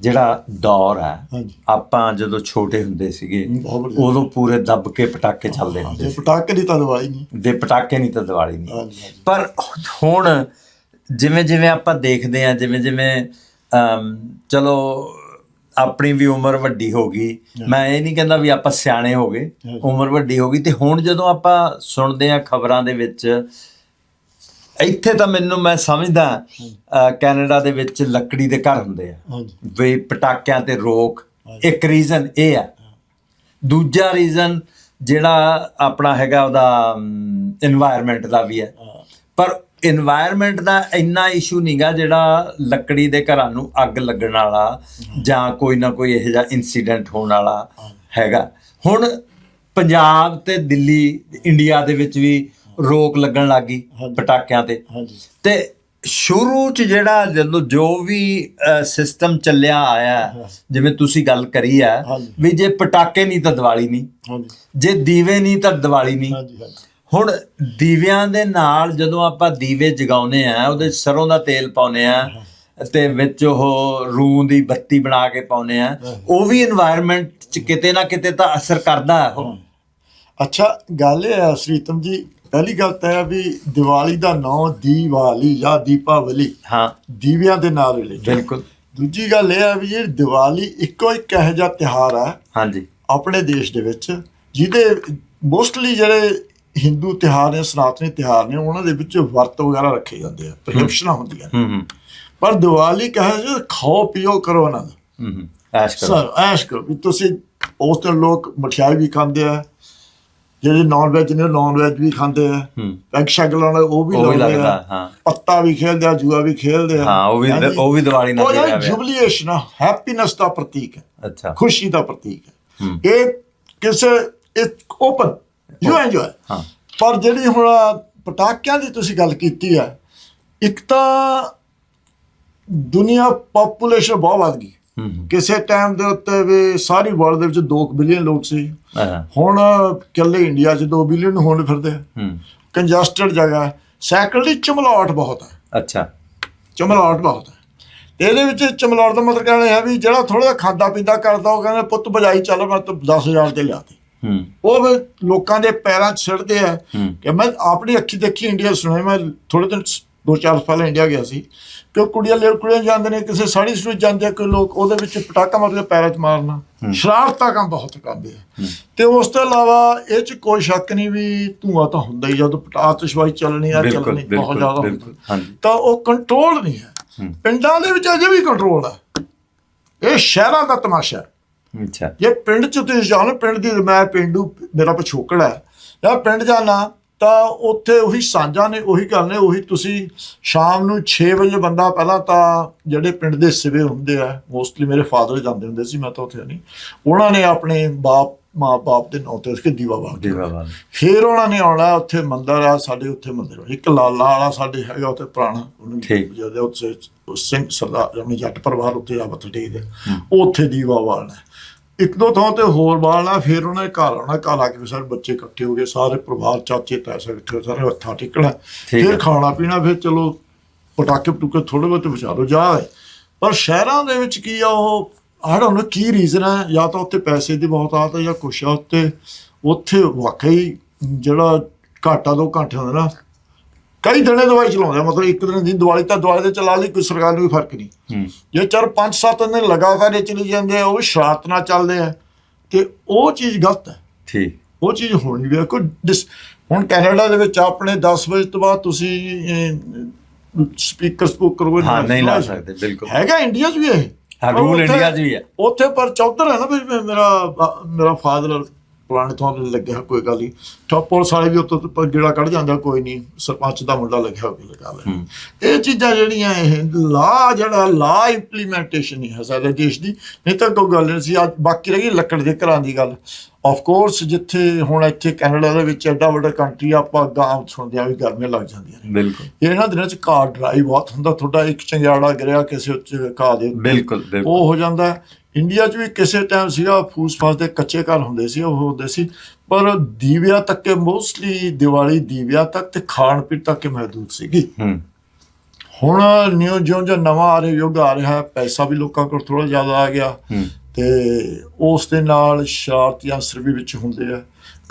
ਜਿਹੜਾ ਦੌਰ ਹੈ ਹਾਂਜੀ। ਆਪਾਂ ਜਦੋਂ ਛੋਟੇ ਹੁੰਦੇ ਸੀਗੇ ਬਹੁਤ ਵਧੀਆ। ਉਦੋਂ ਪੂਰੇ ਦੱਬ ਕੇ ਪਟਾਕੇ ਚੱਲਦੇ ਹੁੰਦੇ ਸੀ। ਪਟਾਕੇ ਦੀ ਤਾਂ ਦਵਾਈ ਨਹੀਂ। ਦੇ ਪਟਾਕੇ ਨਹੀਂ ਤਾਂ ਦੀਵਾਲੀ ਨਹੀਂ। ਹਾਂਜੀ ਹਾਂਜੀ। ਪਰ ਹੁਣ ਜਿਵੇਂ ਜਿਵੇਂ ਆਪਾਂ ਦੇਖਦੇ ਹਾਂ ਜਿਵੇਂ ਜਿਵੇਂ ਅਮ, ਚਲੋ ਆਪਣੀ ਵੀ ਉਮਰ ਵੱਡੀ ਹੋ ਗਈ। ਮੈਂ ਇਹ ਨਹੀਂ ਕਹਿੰਦਾ ਵੀ ਆਪਾਂ ਸਿਆਣੇ ਹੋ ਗਏ। ਉਮਰ ਵੱਡੀ ਹੋ ਗਈ। ਤੇ ਹੁਣ ਜਦੋਂ ਆਪਾਂ ਸੁਣਦੇ ਆ ਖਬਰਾਂ ਦੇ ਵਿੱਚ ਇੱਥੇ ਤਾਂ ਮੈਨੂੰ ਮੈਂ ਸਮਝਦਾ ਕੈਨੇਡਾ ਦੇ ਵਿੱਚ ਲੱਕੜੀ ਦੇ ਘਰ ਹੁੰਦੇ ਆ। ਵੀ ਪਟਾਕਿਆਂ ਤੇ ਰੋਕ ਇੱਕ ਰੀਜ਼ਨ ਇਹ ਆ। ਦੂਜਾ ਰੀਜ਼ਨ ਜਿਹੜਾ ਆਪਣਾ ਹੈਗਾ ਉਹਦਾ এনवायरमेंट ਦਾ ਵੀ ਹੈ। ਪਰ এনवायरमेंट ਦਾ ਇੰਨਾ ਇਸ਼ੂ ਨਹੀਂਗਾ ਜਿਹੜਾ ਲੱਕੜੀ ਦੇ ਘਰਾਂ ਨੂੰ ਅੱਗ ਲੱਗਣ ਵਾਲਾ ਜਾਂ ਕੋਈ ਨਾ ਕੋਈ ਇਹੋ ਜਿਹਾ ਇਨਸੀਡੈਂਟ ਹੋਣ ਵਾਲਾ ਹੈਗਾ। ਹੁਣ ਪੰਜਾਬ ਤੇ ਦਿੱਲੀ ਇੰਡੀਆ ਦੇ ਵਿੱਚ ਵੀ ਰੋਕ ਲੱਗਣ ਲੱਗ ਗਈ ਪਟਾਕਿਆਂ ਤੇ। ਹਾਂਜੀ। ਤੇ ਸ਼ੁਰੂ ਚ ਜਿਹੜਾ ਜਦੋਂ ਜੋ ਵੀ ਸਿਸਟਮ ਚੱਲਿਆ ਆਇਆ ਜਿਵੇਂ ਤੁਸੀਂ ਗੱਲ ਕਰੀ ਆ ਵੀ ਜੇ ਪਟਾਕੇ ਨਹੀਂ ਤਾਂ ਦੀਵਾਲੀ ਨਹੀਂ। ਜੇ ਦੀਵੇ ਨਹੀਂ ਤਾਂ ਦੀਵਾਲੀ ਨਹੀਂ। ਹੁਣ ਦੀਵਿਆਂ ਦੇ ਨਾਲ ਜਦੋਂ ਆਪਾਂ ਦੀਵੇ ਜਗਾਉਨੇ ਆ ਉਹਦੇ ਸਰੋਂ ਦਾ ਤੇਲ ਪਾਉਨੇ ਆ ਤੇ ਵਿੱਚ ਉਹ ਰੂਹ ਦੀ ਬੱਤੀ ਬਣਾ ਕੇ ਪਾਉਨੇ ਆ ਉਹ ਵੀ এনवायरमेंट ਚ ਕਿਤੇ ਨਾ ਕਿਤੇ ਤਾਂ ਅਸਰ ਕਰਦਾ ਉਹ ਅੱਛਾ ਗੱਲ ਇਹ ਹੈ ਸ੍ਰੀਤਮ ਜੀ ਪਹਿਲੀ ਗੱਲ ਤਾਂ ਹੈ ਵੀ ਦੀਵਾਲੀ ਦਾ ਨਾਮ ਦੀਵਾਲੀ ਜਾਂ ਦੀਪਾਵਲੀ ਹਾਂ। ਦੀਵਿਆਂ ਦੇ ਨਾਲ ਰਿਲੇਟਡ ਬਿਲਕੁਲ। ਦੂਜੀ ਗੱਲ ਇਹ ਹੈ ਵੀ ਇਹ ਦੀਵਾਲੀ ਇੱਕੋ ਇੱਕ ਇਹੋ ਜਿਹਾ ਤਿਹਾਰ ਹੈ ਹਾਂਜੀ। ਆਪਣੇ ਦੇਸ਼ ਦੇ ਵਿੱਚ ਜਿਹਦੇ ਮੋਸਟਲੀ ਜਿਹੜੇ ਹਿੰਦੂ ਤਿਹਾਰ ਨੇ ਸਨਾਤਨੀ ਤਿਹਾਰ ਨੇ ਉਹਨਾਂ ਦੇ ਵਿੱਚ ਵਰਤ ਵਗੈਰਾ ਰੱਖੇ ਜਾਂਦੇ ਆ ਪ੍ਰੈਸਕ੍ਰਿਪਸ਼ਨਾਂ ਹੁੰਦੀਆਂ ਨੇ। ਹੂੰ ਹੂੰ। ਪਰ ਦੀਵਾਲੀ ਕਹੇ ਜੀ ਖਾਓ ਪੀਓ ਕਰੋ ਆਨੰਦ ਹੂੰ ਹੂੰ। ਐਸ਼ ਕਰੋ। ਸਰ ਐਸ਼ ਕਰੋ। ਤੁਸੀਂ ਉਸ ਤੇ ਲੋਕ ਮਠਿਆਈ ਵੀ ਖਾਂਦੇ ਆ ਜਿਹੜੇ ਨਾਨ ਵੈਜ ਨੇ ਨਾਨ ਵੈਜ ਵੀ ਖਾਂਦੇ ਆ। ਪੈਗ ਸ਼ੈਗ ਲਾਉਣਾ ਉਹ ਵੀ ਉਹ ਵੀ ਲਾਉਂਦੇ ਲੱਗਦਾ ਆ। ਹਾਂ। ਪੱਤਾ ਵੀ ਖੇਲਦੇ ਆ ਜੂਆ ਵੀ ਖੇਲਦੇ ਆ। ਹਾਂ ਉਹ ਵੀ ਹਾਂਜੀ। ਉਹ ਵੀ ਦੀਵਾਲੀ ਨਾਲ ਉਹ ਜੁੜਿਆ ਹੋਇਆ। ਜੁਬਲੀਏਸ਼ਨ ਆ ਹੈਪੀਨੈਸ ਦਾ ਪ੍ਰਤੀਕ ਹੈ। ਅੱਛਾ। ਖੁਸ਼ੀ ਦਾ ਪ੍ਰਤੀਕ ਹੈ। ਹੂੰ। ਇਹ ਕਿਸੇ ਇੱਕ ਓਪਨ ਯੂ ਐਂਜੋਏ ਹਾਂ। ਪਰ ਜਿਹੜੀ ਹੁਣ ਆਹ ਪਟਾਕਿਆਂ ਦੀ ਤੁਸੀਂ ਗੱਲ ਕੀਤੀ ਹੈ ਇੱਕ ਤਾਂ ਦੁਨੀਆ ਪੋਪੂਲੇਸ਼ਨ ਬਹੁਤ ਵੱਧ ਗਈ। ਕਿਸੇ ਟਾਈਮ ਦੇ ਉੱਤੇ ਵੀ ਸਾਰੀ ਵਰਲਡ ਦੇ ਵਿੱਚ 2 ਬਿਲੀਅਨ ਲੋਕ ਸੀ। ਹੁਣ ਇਕੱਲੇ ਇੰਡੀਆ 'ਚ 2 ਬਿਲੀਅਨ ਹੋਣ ਫਿਰਦੇ ਕੰਜਸਟਡ ਜਗ੍ਹਾ ਸੈਕੰਡਲੀ ਚਮਲਾਟ ਬਹੁਤ ਹੈ। ਅੱਛਾ। ਚਮਲਾਟ ਬਹੁਤ ਹੈ। ਤੇ ਇਹਦੇ ਵਿੱਚ ਚਮਲਾਟ ਦਾ ਮਤਲਬ ਕਹਿੰਦੇ ਹੈ ਵੀ ਜਿਹੜਾ ਥੋੜਾ ਜਿਹਾ ਖਾਂਦਾ ਪੀਂਦਾ ਕਰਦਾ ਉਹ ਕਹਿੰਦਾ ਪੁੱਤ ਬਜਾਈ ਚੱਲ ਮੈਂ ਤਾਂ 10000 ਤੇ ਲਿਆ ਦੇ ਹੂੰ। ਉਹ ਫਿਰ ਲੋਕਾਂ ਦੇ ਪੈਰਾਂ 'ਚ ਸਿੱਟਦੇ ਆ ਕਿ ਮੈਂ ਆਪਣੀ ਅੱਖੀ ਦੇਖੀ ਇੰਡੀਆ ਸੁਣਿਆ ਮੈਂ ਥੋੜੇ ਦਿਨ ਦੋ ਚਾਰ ਸਾਲ ਪਹਿਲਾਂ ਇੰਡੀਆ ਗਿਆ ਸੀ। ਕਿ ਉਹ ਕੁੜੀਆਂ ਲੈ ਕੁੜੀਆਂ ਜਾਂਦੇ ਨੇ ਕਿਸੇ ਸਾੜੀ ਸੂਟ ਜਾਂਦੇ ਕੋਈ ਲੋਕ ਉਹਦੇ ਵਿੱਚ ਪਟਾਕਾ ਮਾਰ ਕੇ ਪੈਰਾਂ 'ਚ ਮਾਰਨਾ। ਸ਼ਰਾਰਤਾਂ ਕੰਮ ਬਹੁਤ ਕਰਦੇ ਆ। ਤੇ ਉਸ ਤੋਂ ਇਲਾਵਾ ਇਹ 'ਚ ਕੋਈ ਸ਼ੱਕ ਨਹੀਂ ਵੀ ਧੂਆ ਤਾਂ ਹੁੰਦਾ ਹੀ ਜਦੋਂ ਆਤਿਸ਼ਬਾਜ਼ੀ ਚੱਲਣੀ ਆ ਚੱਲਣੀ ਬਹੁਤ ਜ਼ਿਆਦਾ ਹੁੰਦੀ ਤਾਂ ਉਹ ਕੰਟਰੋਲ ਨਹੀਂ ਹੈ। ਪਿੰਡਾਂ ਦੇ ਵਿੱਚ ਅਜੇ ਵੀ ਕੰਟਰੋਲ ਹੈ ਇਹ ਸ਼ਹਿਰਾਂ ਦਾ ਤਮਾਸ਼ਾ ਹੈ। ਅੱਛਾ। ਜੇ ਪਿੰਡ ਚ ਤੁਸੀਂ ਨਾ ਪਿੰਡ ਦੀ ਮੈਂ ਪਿੰਡੂ ਮੇਰਾ ਪਿਛੋਕੜ ਹੈ। ਜਾਂ ਪਿੰਡ ਜਾਣਾ ਤਾਂ ਉੱਥੇ ਉਹੀ ਸਾਂਝਾਂ ਨੇ ਉਹੀ ਗੱਲ ਨੇ ਉਹੀ ਤੁਸੀਂ ਸ਼ਾਮ ਨੂੰ 6 ਵਜੇ ਬੰਦਾ ਪਹਿਲਾਂ ਤਾਂ ਜਿਹੜੇ ਪਿੰਡ ਦੇ ਸਿਵੇ ਹੁੰਦੇ ਆ ਮੋਸਟਲੀ ਮੇਰੇ ਫਾਦਰ ਜਾਂਦੇ ਹੁੰਦੇ ਸੀ ਮੈਂ ਤਾਂ ਉੱਥੇ ਨਹੀਂ। ਉਹਨਾਂ ਨੇ ਆਪਣੇ ਬਾਪ ਮਾਂ ਬਾਪ ਦੇ ਨਾਂ ਤੇ ਉਸਕੇ ਦੀਵਾ ਬਾਗ ਦੀਵਾ ਬਾਲ। ਫਿਰ ਉਹਨਾਂ ਨੇ ਆਉਣਾ ਉੱਥੇ ਮੰਦਰ ਆ ਸਾਡੇ ਉੱਥੇ ਮੰਦਰ। ਇੱਕ ਲਾਲਾ ਵਾਲਾ ਸਾਡੇ ਹੈਗਾ ਉੱਥੇ ਪੁਰਾਣਾ ਉਹਨੂੰ। ਜਿਹਦੇ ਉੱਥੇ ਸਿੰਘ ਸਰਦਾਰ ਆਪਣੇ ਜੱਟ ਪਰਿਵਾਰ ਉੱਥੇ ਆ ਮੱਥਾ ਟੇਕਦੇ ਉੱਥੇ ਦੀਵਾ ਬਾਲਣਾ। ਇੱਕ ਦੋ ਥਾਂ ਤੇ ਹੋਰ ਬਾਲਣਾ ਫਿਰ ਉਹਨਾਂ ਘਰ ਆਉਣਾ ਘਰ ਆ ਕੇ ਸਾਰੇ ਬੱਚੇ ਇਕੱਠੇ ਹੋ ਗਏ ਸਾਰੇ ਪਰਿਵਾਰ ਚਾਚੇ ਤਾਏ ਇਕੱਠੇ ਸਾਰੇ ਹੱਥਾਂ ਟੇਕਣਾ। ਫਿਰ। ਖਾਣਾ ਪੀਣਾ ਫਿਰ ਚਲੋ ਪਟਾਕੇ ਪਟੂਕੇ ਥੋੜੇ ਬਹੁਤੇ ਵਿਚਾਰੋ ਜਾ ਪਰ ਸ਼ਹਿਰਾਂ ਦੇ ਵਿੱਚ ਕੀ ਆ ਉਹ I don't know Ki reason ਹੈ ਜਾਂ ਤਾਂ ਉੱਥੇ ਪੈਸੇ ਦੀ ਬਹੁਤ ਆਦਤ ਹੈ ਜਾਂ ਕੁਛ ਆ ਉੱਤੇ ਉੱਥੇ ਵਾਕਈ ਜਿਹੜਾ ਘਾਟਾ ਦੋ ਘੰਟੇ ਹੁੰਦਾ ਨਾ ਕਈ ਦਿਨੇ ਦਵਾਈ ਚਲਾਉਂਦੇ ਆ ਮਤਲਬ ਇੱਕ ਦਿਨ ਦੀ ਦਵਾਈ ਤਾਂ ਦਵਾਈ ਤੇ ਚਲਾ ਲਈ ਕੋਈ ਸਰਕਾਰ ਨੂੰ ਵੀ ਫ਼ਰਕ ਨਹੀਂ। ਜੇ ਚਾਰ ਪੰਜ ਸੱਤ ਦਿਨ ਲਗਾਤਾਰ ਇਹ ਚਲੀ ਜਾਂਦੇ ਆ ਉਹ ਵੀ ਸ਼ਰਾਰਤ ਨਾਲ ਚੱਲਦੇ ਆ ਤੇ ਉਹ ਚੀਜ਼ ਗਲਤ ਹੈ। ਠੀਕ। ਉਹ ਚੀਜ਼ ਹੋਣੀ ਵੀ ਹੈ। ਕੋਈ ਡਿਸ- ਹੁਣ ਕੈਨੇਡਾ ਦੇ ਵਿੱਚ ਆਪਣੇ 10 ਵਜੇ ਤੋਂ ਬਾਅਦ ਤੁਸੀਂ ਸਪੀਕਰ ਸਪੂਕਰ ਕੋਈ ਹਾਂ ਨਹੀਂ ਲਾ ਸਕਦੇ ਬਿਲਕੁਲ। ਹੈਗਾ ਇੰਡੀਆ 'ਚ ਵੀ ਇਹ। ਹਾਂ ਪਰ ਉੱਥੇ- ਇੰਡੀਆ 'ਚ ਵੀ ਹੈ। ਉੱਥੇ ਪਰ ਚੌਧਰ ਹੈ ਨਾ ਵੀ ਮੇਰਾ ਮੇਰਾ ਫਾਦਰ ਪੁਰਾਣੇ ਥਾਂ ਤੇ ਲੱਗਿਆ ਕੋਈ ਗੱਲ ਨਹੀਂ। ਤਾਂ ਪੁਲਿਸ ਵਾਲੇ ਵੀ ਉੱਥੇ ਤੋਂ ਜਿਹੜਾ ਕੱਢ ਜਾਂਦਾ ਕੋਈ ਨਹੀਂ ਸਰਪੰਚ ਦਾ ਮੁੰਡਾ ਲੱਗਿਆ ਹੋਵੇ ਲਗਾ ਲੈ ਇਹ ਚੀਜ਼ਾਂ ਜਿਹੜੀਆਂ ਇਹ ਲਾ ਜਿਹੜਾ ਲਾ ਇੰਪਲੀਮੈਂਟੇਸ਼ਨ ਨਹੀਂ ਹੈ ਸਾਡੇ ਦੇਸ਼ ਦੀ। ਨਹੀਂ ਤਾਂ ਕੋਈ ਗੱਲ ਨਹੀਂ ਸੀ ਅੱਜ ਬਾਕੀ ਰਹੀ ਲੱਕੜ ਦੇ ਘਰਾਂ ਦੀ ਗੱਲ। ਆਫ ਕੋਰਸ ਜਿੱਥੇ ਹੁਣ ਇੱਥੇ ਕੈਨੇਡਾ ਦੇ ਵਿੱਚ ਐਡਾ ਵੱਡਾ ਕੰਟਰੀ ਆਪਾਂ ਗਾਂ ਸੁਣਦੇ ਆ ਵੀ ਗਰਮੀਆਂ ਲੱਗ ਜਾਂਦੀਆਂ ਨੇ। ਬਿਲਕੁਲ। ਇਹਨਾਂ ਦਿਨਾਂ 'ਚ ਕਾਰ ਡਰਾਈ ਬਹੁਤ ਹੁੰਦਾ ਤੁਹਾਡਾ ਇੱਕ ਚੰਗਿਆੜਾ ਗਿਰਿਆ ਕਿਸੇ ਉੱਚ ਘਾਹ ਦੇ ਉੱਤੇ, ਬਿਲਕੁਲ। ਉਹ ਹੋ ਜਾਂਦਾ। ਇੰਡੀਆ 'ਚ ਵੀ ਕਿਸੇ ਟਾਈਮ ਸੀਗਾ ਫੂਸ ਫਾਸ ਦੇ ਕੱਚੇ ਘਰ ਹੁੰਦੇ ਸੀ ਉਹ ਹੁੰਦੇ ਸੀ। ਪਰ ਦੀਵਿਆਂ ਤੱਕ ਕੇ ਮੋਸਟਲੀ ਦੀਵਾਲੀ ਦੀਵਿਆਂ ਤੱਕ ਤੇ ਖਾਣ ਪੀਣ ਤੱਕ ਕੇ ਮਹਦੂਦ ਸੀਗੀ। ਹੂੰ। ਹੁਣ ਨਿਊ ਜਿਉਂ ਜਿਉਂ ਨਵਾਂ ਆ ਰਿਹਾ ਯੁੱਗ ਆ ਰਿਹਾ ਹੈ, ਪੈਸਾ ਵੀ ਲੋਕਾਂ ਕੋਲ ਥੋੜਾ ਜ਼ਿਆਦਾ ਆ ਗਿਆ। ਹੂੰ। ਤੇ ਉਸ ਦੇ ਨਾਲ ਸ਼ਰਾਰਤੀ ਅਸਰ ਵੀ ਵਿੱਚ ਹੁੰਦੇ ਆ।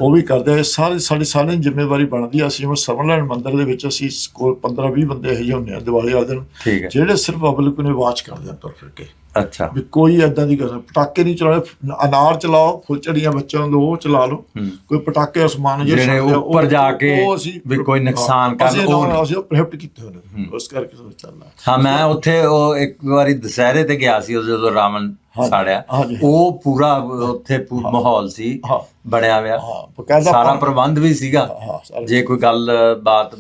ਉਹ ਵੀ ਕਰਦੇ ਆ। ਸਾਰੇ ਸਾਡੀ ਸਾਰਿਆਂ ਦੀ ਜ਼ਿੰਮੇਵਾਰੀ ਬਣਦੀ ਆ। ਅਸੀਂ ਉਹ ਸਮਰਲੈਂਡ ਮੰਦਿਰ ਦੇ ਵਿੱਚ ਅਸੀਂ ਕੋਲ 15 20 ਬੰਦੇ ਇਹੋ ਜਿਹੇ ਹੁੰਦੇ ਆ ਦੀਵਾਲੀ ਵਾਲੇ ਦਿਨ। ਹੈ। ਜਿਹੜੇ ਸਿਰਫ ਪਬਲਿਕ ਨੂੰ ਵਾਚ ਕਰਦੇ ਆ ਤੁਰ ਫਿਰ ਕੇ। ਅੱਛਾ। ਵੀ ਕੋਈ ਐਦਾਂ ਦੀ ਗੱਲ ਪਟਾਕੇ ਨਹੀਂ ਚਲਾਉਣੇ। ਅਨਾਰ ਚਲਾਓ ਫੁੱਲਝੜੀਆਂ ਬੱਚਿਆਂ ਨੂੰ ਦਿਓ, ਉਹ ਚਲਾ ਲਓ। ਕੋਈ ਪਟਾਕੇ ਅਸਮਾਨ ਜਿਹੜੇ ਜਿਹੜੇ ਛੱਡਦੇ ਆ, ਉਹ- ਉੱਪਰ ਜਾ ਕੇ ਉਹ ਅਸੀਂ- ਵੀ ਕੋਈ ਨੁਕਸਾਨ ਕਰਨ, ਅਸੀਂ ਉਹ ਉਹ ਅਸੀਂ ਪ੍ਰੋਹਿਬਿਟ ਕੀਤੇ ਹੋਏ ਨੇ। ਉਸ ਕਰਕੇ ਸੋ ਚੱਲਦਾ ਹਾਂ। ਮੈਂ ਉੱਥੇ ਉਹ ਇੱਕ ਵਾਰੀ ਦੁਸਹਿਰੇ ਤੇ ਗਿਆ ਸੀ ਉਦੋਂ ਜਦੋਂ ਰਾਵਣ ਹਾਂਜੀ, ਸਾੜਿਆ। ਹਾਂਜੀ। ਉਹ ਪੂਰਾ ਉੱਥੇ ਪੂ- ਮਾਹੌਲ ਸੀ ਹਾਂ। ਬਣਿਆ ਹੋਇਆ। ਹਾਂ। ਬਕਾਇਦਾ ਸਾਰਾ ਪ੍ਰਬੰਧ ਵੀ ਸੀਗਾ। ਹਾਂ ਸਾਰਾ- ਜੇ ਕੋਈ ਗੱਲ ਬਾਤ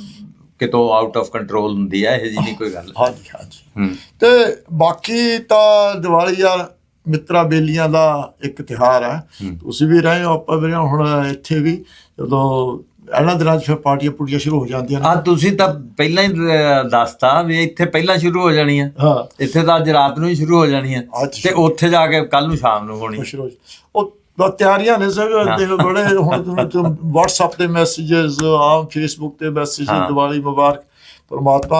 ਕਿਤੋਂ ਆਊਟ ਆਫ ਕੰਟਰੋਲ ਹੁੰਦੀ ਹੈ ਇਹ ਜੀ ਨਹੀਂ ਕੋਈ ਗੱਲ। ਹਾਂਜੀ ਹਾਂਜੀ। ਤੇ ਬਾਕੀ ਤਾਂ ਦੀਵਾਲੀ ਯਾਰ ਮਿੱਤਰਾ ਬੇਲੀਆਂ ਦਾ ਇੱਕ ਤਿਹਾਰ ਹੈ। ਤੁਸੀਂ ਵੀ ਰਹੇ ਹੋ ਆਪਾਂ ਵੀ ਹੁਣ ਇੱਥੇ ਵੀ ਜਦੋਂ ਇਹਨਾਂ ਦਿਨਾਂ 'ਚ ਫਿਰ ਪਾਰਟੀਆਂ ਪੁੜੀਆਂ ਸ਼ੁਰੂ ਹੋ ਜਾਂਦੀਆਂ ਨੇ। ਆ ਤੁਸੀਂ ਤਾਂ ਪਹਿਲਾਂ ਹੀ ਦੱਸਤਾ ਵੀ ਇੱਥੇ ਪਹਿਲਾਂ ਸ਼ੁਰੂ ਹੋ ਜਾਣੀਆਂ। ਹਾਂ। ਇੱਥੇ ਤਾਂ ਅੱਜ ਰਾਤ ਨੂੰ ਹੀ ਸ਼ੁਰੂ ਹੋ ਜਾਣੀਆਂ। ਅੱਜ ਤੇ ਉੱਥੇ ਜਾ ਕੇ ਕੱਲ ਨੂੰ ਸ਼ਾਮ ਨੂੰ ਹੋਣੀ। ਸ਼ੁਰੂ ਹੋ ਉਹ ਬਸ ਤਿਆਰੀਆਂ ਨੇ ਸਭ ਦੇਖ ਬੜੇ ਹੁਣ WhatsApp ਤੇ ਮੈਸੇजेस ਆਮ Facebook ਤੇ ਮੈਸੇਜ। ਦੀਵਾਲੀ ਮੁਬਾਰਕ। ਪਰਮਾਤਮਾ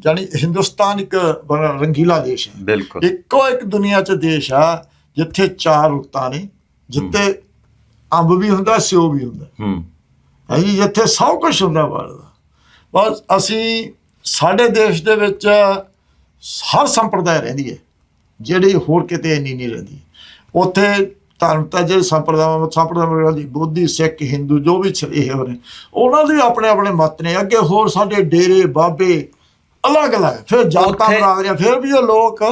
ਜਾਣੀ ਹਿੰਦੁਸਤਾਨ ਇੱਕ ਬੜਾ ਰੰਗੀਲਾ ਦੇਸ਼ ਹੈ। ਬਿਲਕੁਲ। ਇੱਕੋ ਇੱਕ ਦੁਨੀਆ 'ਚ ਦੇਸ਼ ਆ ਜਿੱਥੇ ਚਾਰ ਰੁੱਤਾਂ ਨੇ ਜਿੱਥੇ ਅੰਬ ਵੀ ਹੁੰਦਾ ਸਿਓ ਵੀ ਹੁੰਦਾ। ਹੂੰ। ਹੈ ਜੀ ਜਿੱਥੇ ਸਭ ਕੁਝ ਹੁੰਦਾ ਵਰਦਾ ਬਸ ਅਸੀਂ ਸਾਡੇ ਦੇਸ਼ ਦੇ ਵਿੱਚ ਹਰ ਸੰਪਰਦਾਇ ਰਹਿੰਦੀ ਹੈ ਜਿਹੜੀ ਹੋਰ ਕਿਤੇ ਇੰਨੀ ਨਹੀਂ ਰਹਿੰਦੀ। ਉੱਥੇ ਧਰਮ ਤਾਂ ਜਿਹੜੇ ਸੰਪਰਦਾਵਾਂ ਸੰਪਰਦਾਵਾਂ ਦੀ ਬੋਧੀ ਸਿੱਖ ਹਿੰਦੂ ਜੋ ਵੀ ਇਹ ਹੋ ਨੇ ਉਹਨਾਂ ਦੇ ਆਪਣੇ ਆਪਣੇ ਮਤ ਨੇ। ਅੱਗੇ ਹੋਰ ਸਾਡੇ ਡੇਰੇ ਬਾਬੇ ਅਲੱਗ ਅਲੱਗ ਫਿਰ ਜਾਤਾਂ ਉੱਥੇ- ਬਰਾਦਰੀਆਂ ਫਿਰ ਵੀ ਉਹ ਲੋਕ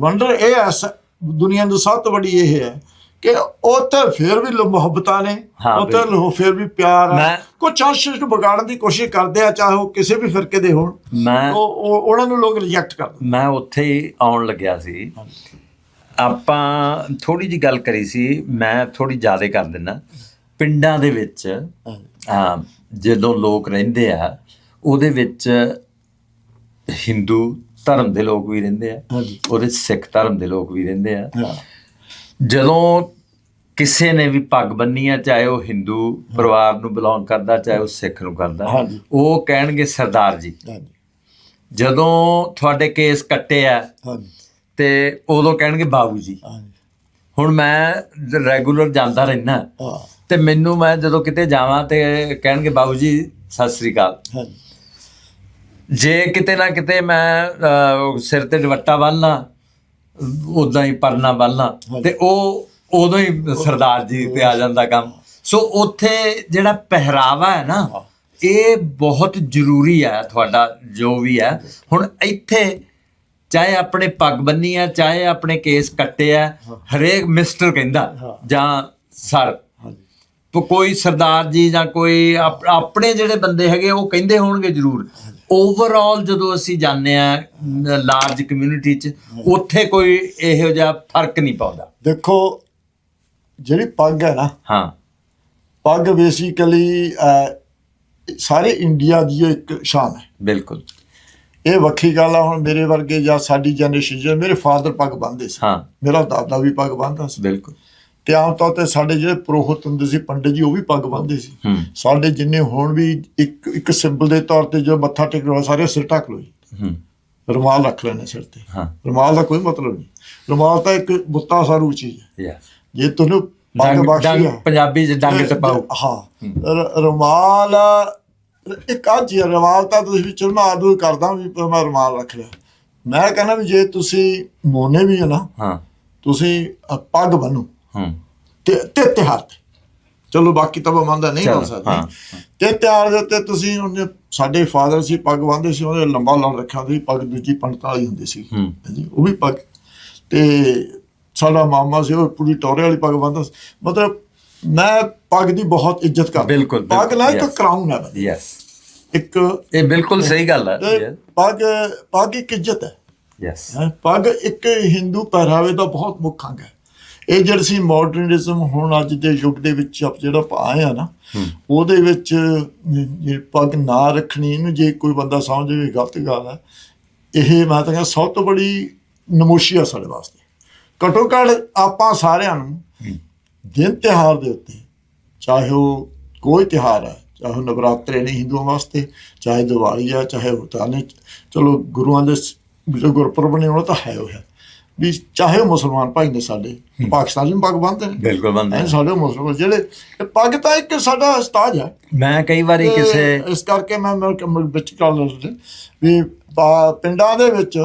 ਵੰਡਰ ਇਹ ਹੈ ਸ- ਦੁਨੀਆ ਦੀ ਸਭ ਤੋਂ ਵੱਡੀ ਇਹ ਹੈ ਕਿ ਉੱਥੇ ਫਿਰ ਵੀ ਮੁਹੱਬਤਾਂ ਨੇ ਉੱਥੇ। ਲੋ ਫਿਰ ਵੀ ਪਿਆਰ ਹੈ ਮੈਂ- ਕੁਝ ਆਸ਼ਿਸ਼ ਨੂੰ ਵਿਗਾੜਨ ਦੀ ਕੋਸ਼ਿਸ਼ ਕਰਦੇ ਆ ਚਾਹੇ ਉਹ ਕਿਸੇ ਵੀ ਫਿਰਕੇ ਦੇ ਹੋਣ। ਮੈਂ ਉਹ ਉਹ- ਉਹਨਾਂ ਨੂੰ ਲੋਕ ਰਿਜੈਕਟ ਕਰਦੇ ਮੈਂ ਉੱਥੇ ਹੀ ਆਉਣ ਲੱਗਿਆ ਸੀ। ਆਪਾਂ ਥੋੜੀ ਜੀ ਗੱਲ ਕਰੀ ਸੀ ਮੈਂ ਥੋੜੀ ਜ਼ਿਆਦਾ ਕਰ ਦਿੰਨਾ। ਪਿੰਡਾਂ ਦੇ ਵਿੱਚ ਜਦੋਂ ਲੋਕ ਰਹਿੰਦੇ ਆ ਉਹਦੇ ਵਿੱਚ ਹਿੰਦੂ ਧਰਮ ਦੇ ਲੋਕ ਵੀ ਰਹਿੰਦੇ ਆ ਉਹਦੇ ਸਿੱਖ ਧਰਮ ਦੇ ਲੋਕ ਵੀ ਰਹਿੰਦੇ ਆ। ਜਦੋਂ ਕਿਸੇ ਨੇ ਵੀ ਪੱਗ ਬੰਨੀ ਆ ਚਾਹੇ ਉਹ ਹਿੰਦੂ ਪਰਿਵਾਰ ਨੂੰ ਬਿਲੋਂਗ ਕਰਦਾ ਚਾਹੇ ਉਹ ਸਿੱਖ ਨੂੰ ਕਰਦਾ। ਉਹ ਕਹਿਣਗੇ ਸਰਦਾਰ ਜੀ। ਜਦੋਂ ਤੁਹਾਡੇ ਕੇਸ ਕੱਟੇ ਆ ਹਾਂਜੀ। ਤੇ ਉਦੋਂ ਕਹਿਣਗੇ ਬਾਬੂ ਜੀ। ਹੁਣ ਮੈਂ ਰੈਗੂਲਰ ਜਾਂਦਾ ਰਹਿਣਾ ਤੇ ਮੈਨੂੰ ਮੈਂ ਜਦੋਂ ਕਿਤੇ ਜਾਵਾਂ ਤੇ ਕਹਿਣਗੇ ਬਾਬੂ ਜੀ ਸਤਿ ਸ੍ਰੀ ਅਕਾਲ। ਜੇ ਕਿਤੇ ਨਾ ਕਿਤੇ ਮੈਂ ਸਿਰ ਤੇ ਦੁਪੱਟਾ ਬੰਨ੍ਹਣਾ ਉਦਾਂ ਹੀ ਪਰਨਾ ਬੰਨ੍ਹਣਾ ਤੇ ਉਹ ਉਦੋਂ ਹੀ ਸਰਦਾਰ ਜੀ ਤੇ ਆ ਜਾਂਦਾ ਕੰਮ। ਸੋ ਉੱਥੇ ਜਿਹੜਾ ਪਹਿਰਾਵਾ ਹੈ ਨਾ ਇਹ ਬਹੁਤ ਜ਼ਰੂਰੀ ਹੈ ਤੁਹਾਡਾ ਜੋ ਵੀ ਹੈ। ਹੁਣ ਇੱਥੇ ਚਾਹੇ ਆਪਣੇ ਪੱਗ ਬੰਨੀ ਆ ਚਾਹੇ ਆਪਣੇ ਕੇਸ ਕੱਟੇ ਆ ਹਰੇਕ ਮਿਸਟਰ ਕਹਿੰਦਾ ਜਾਂ ਸਰ। ਕੋਈ ਸਰਦਾਰ ਜੀ ਜਾਂ ਕੋਈ ਆਪ- ਆਪਣੇ ਜਿਹੜੇ ਬੰਦੇ ਹੈਗੇ ਉਹ ਕਹਿੰਦੇ ਹੋਣਗੇ ਜ਼ਰੂਰ। ਓਵਰਆਲ ਜਦੋਂ ਅਸੀਂ ਜਾਂਦੇ ਆ ਲਾਰਜ ਕਮਿਊਨਿਟੀ ਚ ਉੱਥੇ ਕੋਈ ਇਹੋ ਜਿਹਾ ਫ਼ਰਕ ਨਹੀਂ ਪਾਉਂਦਾ। ਦੇਖੋ ਜਿਹੜੀ ਪੱਗ ਹੈ ਨਾ ਹਾਂ। ਪੱਗ ਬੇਸਿਕਲੀ ਸਾਰੇ ਇੰਡੀਆ ਦੀ ਇੱਕ ਸ਼ਾਨ ਹੈ। ਬਿਲਕੁਲ। ਇਹ ਵੱਖਰੀ ਗੱਲ ਆ ਹੁਣ ਮੇਰੇ ਵਰਗੇ ਜਾਂ ਸਾਡੀ ਜਨਰੇਸ਼ਨ ਜੇ ਮੇਰੇ ਫਾਦਰ ਪੱਗ ਬੰਨ੍ਹਦੇ ਸੀ। ਹਾਂ। ਮੇਰਾ ਦਾਦਾ ਵੀ ਪੱਗ ਬੰਨ੍ਹਦਾ ਸੀ। ਬਿਲਕੁਲ। ਤੇ ਆਮ ਤੌਰ ਤੇ ਸਾਡੇ ਜਿਹੜੇ ਪੁਰੋਹਿਤ ਹੁੰਦੇ ਸੀ ਪੰਡਿਤ ਜੀ ਉਹ ਵੀ ਪੱਗ ਬੰਨ੍ਹਦੇ ਸੀ। ਸਾਡੇ ਜਿੰਨੇ ਹੁਣ ਵੀ ਇੱਕ ਇੱਕ ਸਿੰਬਲ ਦੇ ਤੌਰ ਤੇ ਜੋ ਮੱਥਾ ਟੇਕਣਾ ਸਾਰੇ ਸਿਰ ਢੱਕ ਲਓ ਜੀ। ਰੁਮਾਲ ਰੱਖ ਲੈਣੇ ਸਿਰ ਤੇ। ਹਾਂ। ਰੁਮਾਲ ਦਾ ਕੋਈ ਮਤਲਬ ਨਹੀਂ। ਰੁਮਾਲ ਤਾਂ ਇੱਕ ਬੁੱਤਾ ਸਾਰੂ ਚੀਜ਼ ਹੈ। ਜੇ ਤੁਹਾਨੂੰ ਪੱਗ ਬਖਸ਼ੀ ਪੰਜਾਬੀ ਚ ਡੰਗ ਟਪਾਓ। ਹਾਂ। ਰੁਮਾਲ ਇੱਕ ਆ ਜੀ ਰੁਮਾਲ ਤਾਂ ਤੁਸੀਂ ਵੀ ਚਲ ਮੈਂ ਆਦੂ ਕਰਦਾ ਵੀ ਮੈਂ ਰੁਮਾਲ ਰੱਖ ਲਿਆ। ਮੈਂ ਕਹਿੰਦਾ ਵੀ ਜੇ ਤੁਸੀਂ ਮੋਨੇ ਵੀ ਹੋ ਨਾ ਹਾਂ। ਤੁਸੀਂ ਪੱਗ ਬੰਨੋ। ਹੂੰ। ਤੇ ਤੇ ਤੇ। ਚਲੋ ਬਾਕੀ ਤਾਂ ਮੰਨਦਾ ਨਹੀਂ ਹਾਂ, ਸਕਦੇ। ਤੇ ਤਿਉਹਾਰ ਦੇ ਉੱਤੇ ਤੁਸੀਂ ਉਹਨੇ ਸਾਡੇ ਫਾਦਰ ਸੀ ਪੱਗ ਬੰਨਦੇ ਸੀ ਉਹਨੇ ਲੰਬਾ ਲਾਉਣ ਰੱਖਿਆ ਸੀ ਪੱਗ ਦੂਜੀ ਪੰਡਤਾਂ ਵਾਲੀ ਹੁੰਦੀ ਸੀ। ਉਹ ਵੀ ਪੱਗ। ਤੇ ਸਾਡਾ ਮਾਮਾ ਸੀ ਉਹ ਪੂਰੀ ਟੋਰੇ ਵਾਲੀ ਪੱਗ ਬੰਨਦਾ ਮਤਲਬ ਮੈਂ ਪੱਗ ਦੀ ਬਹੁਤ ਇੱਜ਼ਤ ਕਰਦਾ। ਬਿਲਕੁਲ, ਪੱਗ ਨਾ ਇੱਕ yes. ਕਰਾਊਨ ਹੈ ਯੈਸ ਇੱਕ ਇਹ ਬਿਲਕੁਲ ਸਹੀ ਗੱਲ ਹੈ ਤੇ ਪੱਗ ਪੱਗ ਇੱਕ ਇੱਜ਼ਤ ਹੈ। ਯੈਸ ਪੱਗ ਇੱਕ ਹਿੰਦੂ ਪਹਿਰਾਵੇ ਦਾ ਬਹੁਤ ਮੁੱਖ ਅੰਗ ਹੈ। ਇਹ ਜਿਹੜੀ ਸੀ ਮਾਡਰਨਿਜ਼ਮ ਹੁਣ ਅੱਜ ਦੇ ਯੁੱਗ ਦੇ ਵਿੱਚ ਆਪ ਜਿਹੜਾ ਆ ਨਾ ਉਹਦੇ ਵਿੱਚ ਜੇ ਪੱਗ ਨਾ ਰੱਖਣੀ ਇਹਨੂੰ ਜੇ ਕੋਈ ਬੰਦਾ ਸਮਝੇ ਵੀ ਗਲਤ ਗੱਲ ਹੈ ਇਹ ਮੈਂ ਤਾਂ ਕਹਿੰਦਾ ਸਭ ਤੋਂ ਬੜੀ ਨਮੋਸ਼ੀ ਆ ਸਾਡੇ ਵਾਸਤੇ। ਘੱਟੋ ਘੱਟ ਆਪਾਂ ਸਾਰਿਆਂ ਨੂੰ ਦਿਨ ਤਿਉਹਾਰ ਦੇ ਉੱਤੇ ਚਾਹੇ ਉਹ ਕੋਈ ਤਿਉਹਾਰ ਹੈ ਚਾਹੇ ਨਵਰਾਤਰੇ ਨੇ ਹਿੰਦੂਆਂ ਵਾਸਤੇ ਚਾਹੇ ਦੀਵਾਲੀ ਹੈ ਚਾਹੇ ਉਤਾਂ ਨੇ ਚਲੋ ਗੁਰੂਆਂ ਦੇ ਜਿਹੜੇ ਗੁਰਪੁਰਬ ਨੇ ਉਹ ਤਾਂ ਹੈ ਉਹ ਹੈ। ਵੀ ਚਾਹੇ ਉਹ ਮੁਸਲਮਾਨ ਭਾਈ ਨੇ ਸਾਡੇ ਪਾਕਿਸਤਾਨ ਵੀ ਪੱਗ ਬੰਨ੍ਹਦੇ ਨੇ। ਬਿਲਕੁਲ ਬੰਦੇ ਐਂ ਸਾਡੇ ਮੁਸਲਮਾਨ ਜਿਹੜੇ ਪੱਗ ਤਾਂ ਇੱਕ ਸਾਡਾ ਉਸਤਾਦ ਹੈ। ਮੈਂ ਕਈ ਵਾਰੀ ਕਿਸੇ ਇਸ ਕਰਕੇ ਮੈਂ ਵਿੱਚ ਗੱਲ ਦੱਸਦੇ ਵੀ ਪਿੰਡਾਂ ਦੇ ਵਿੱਚ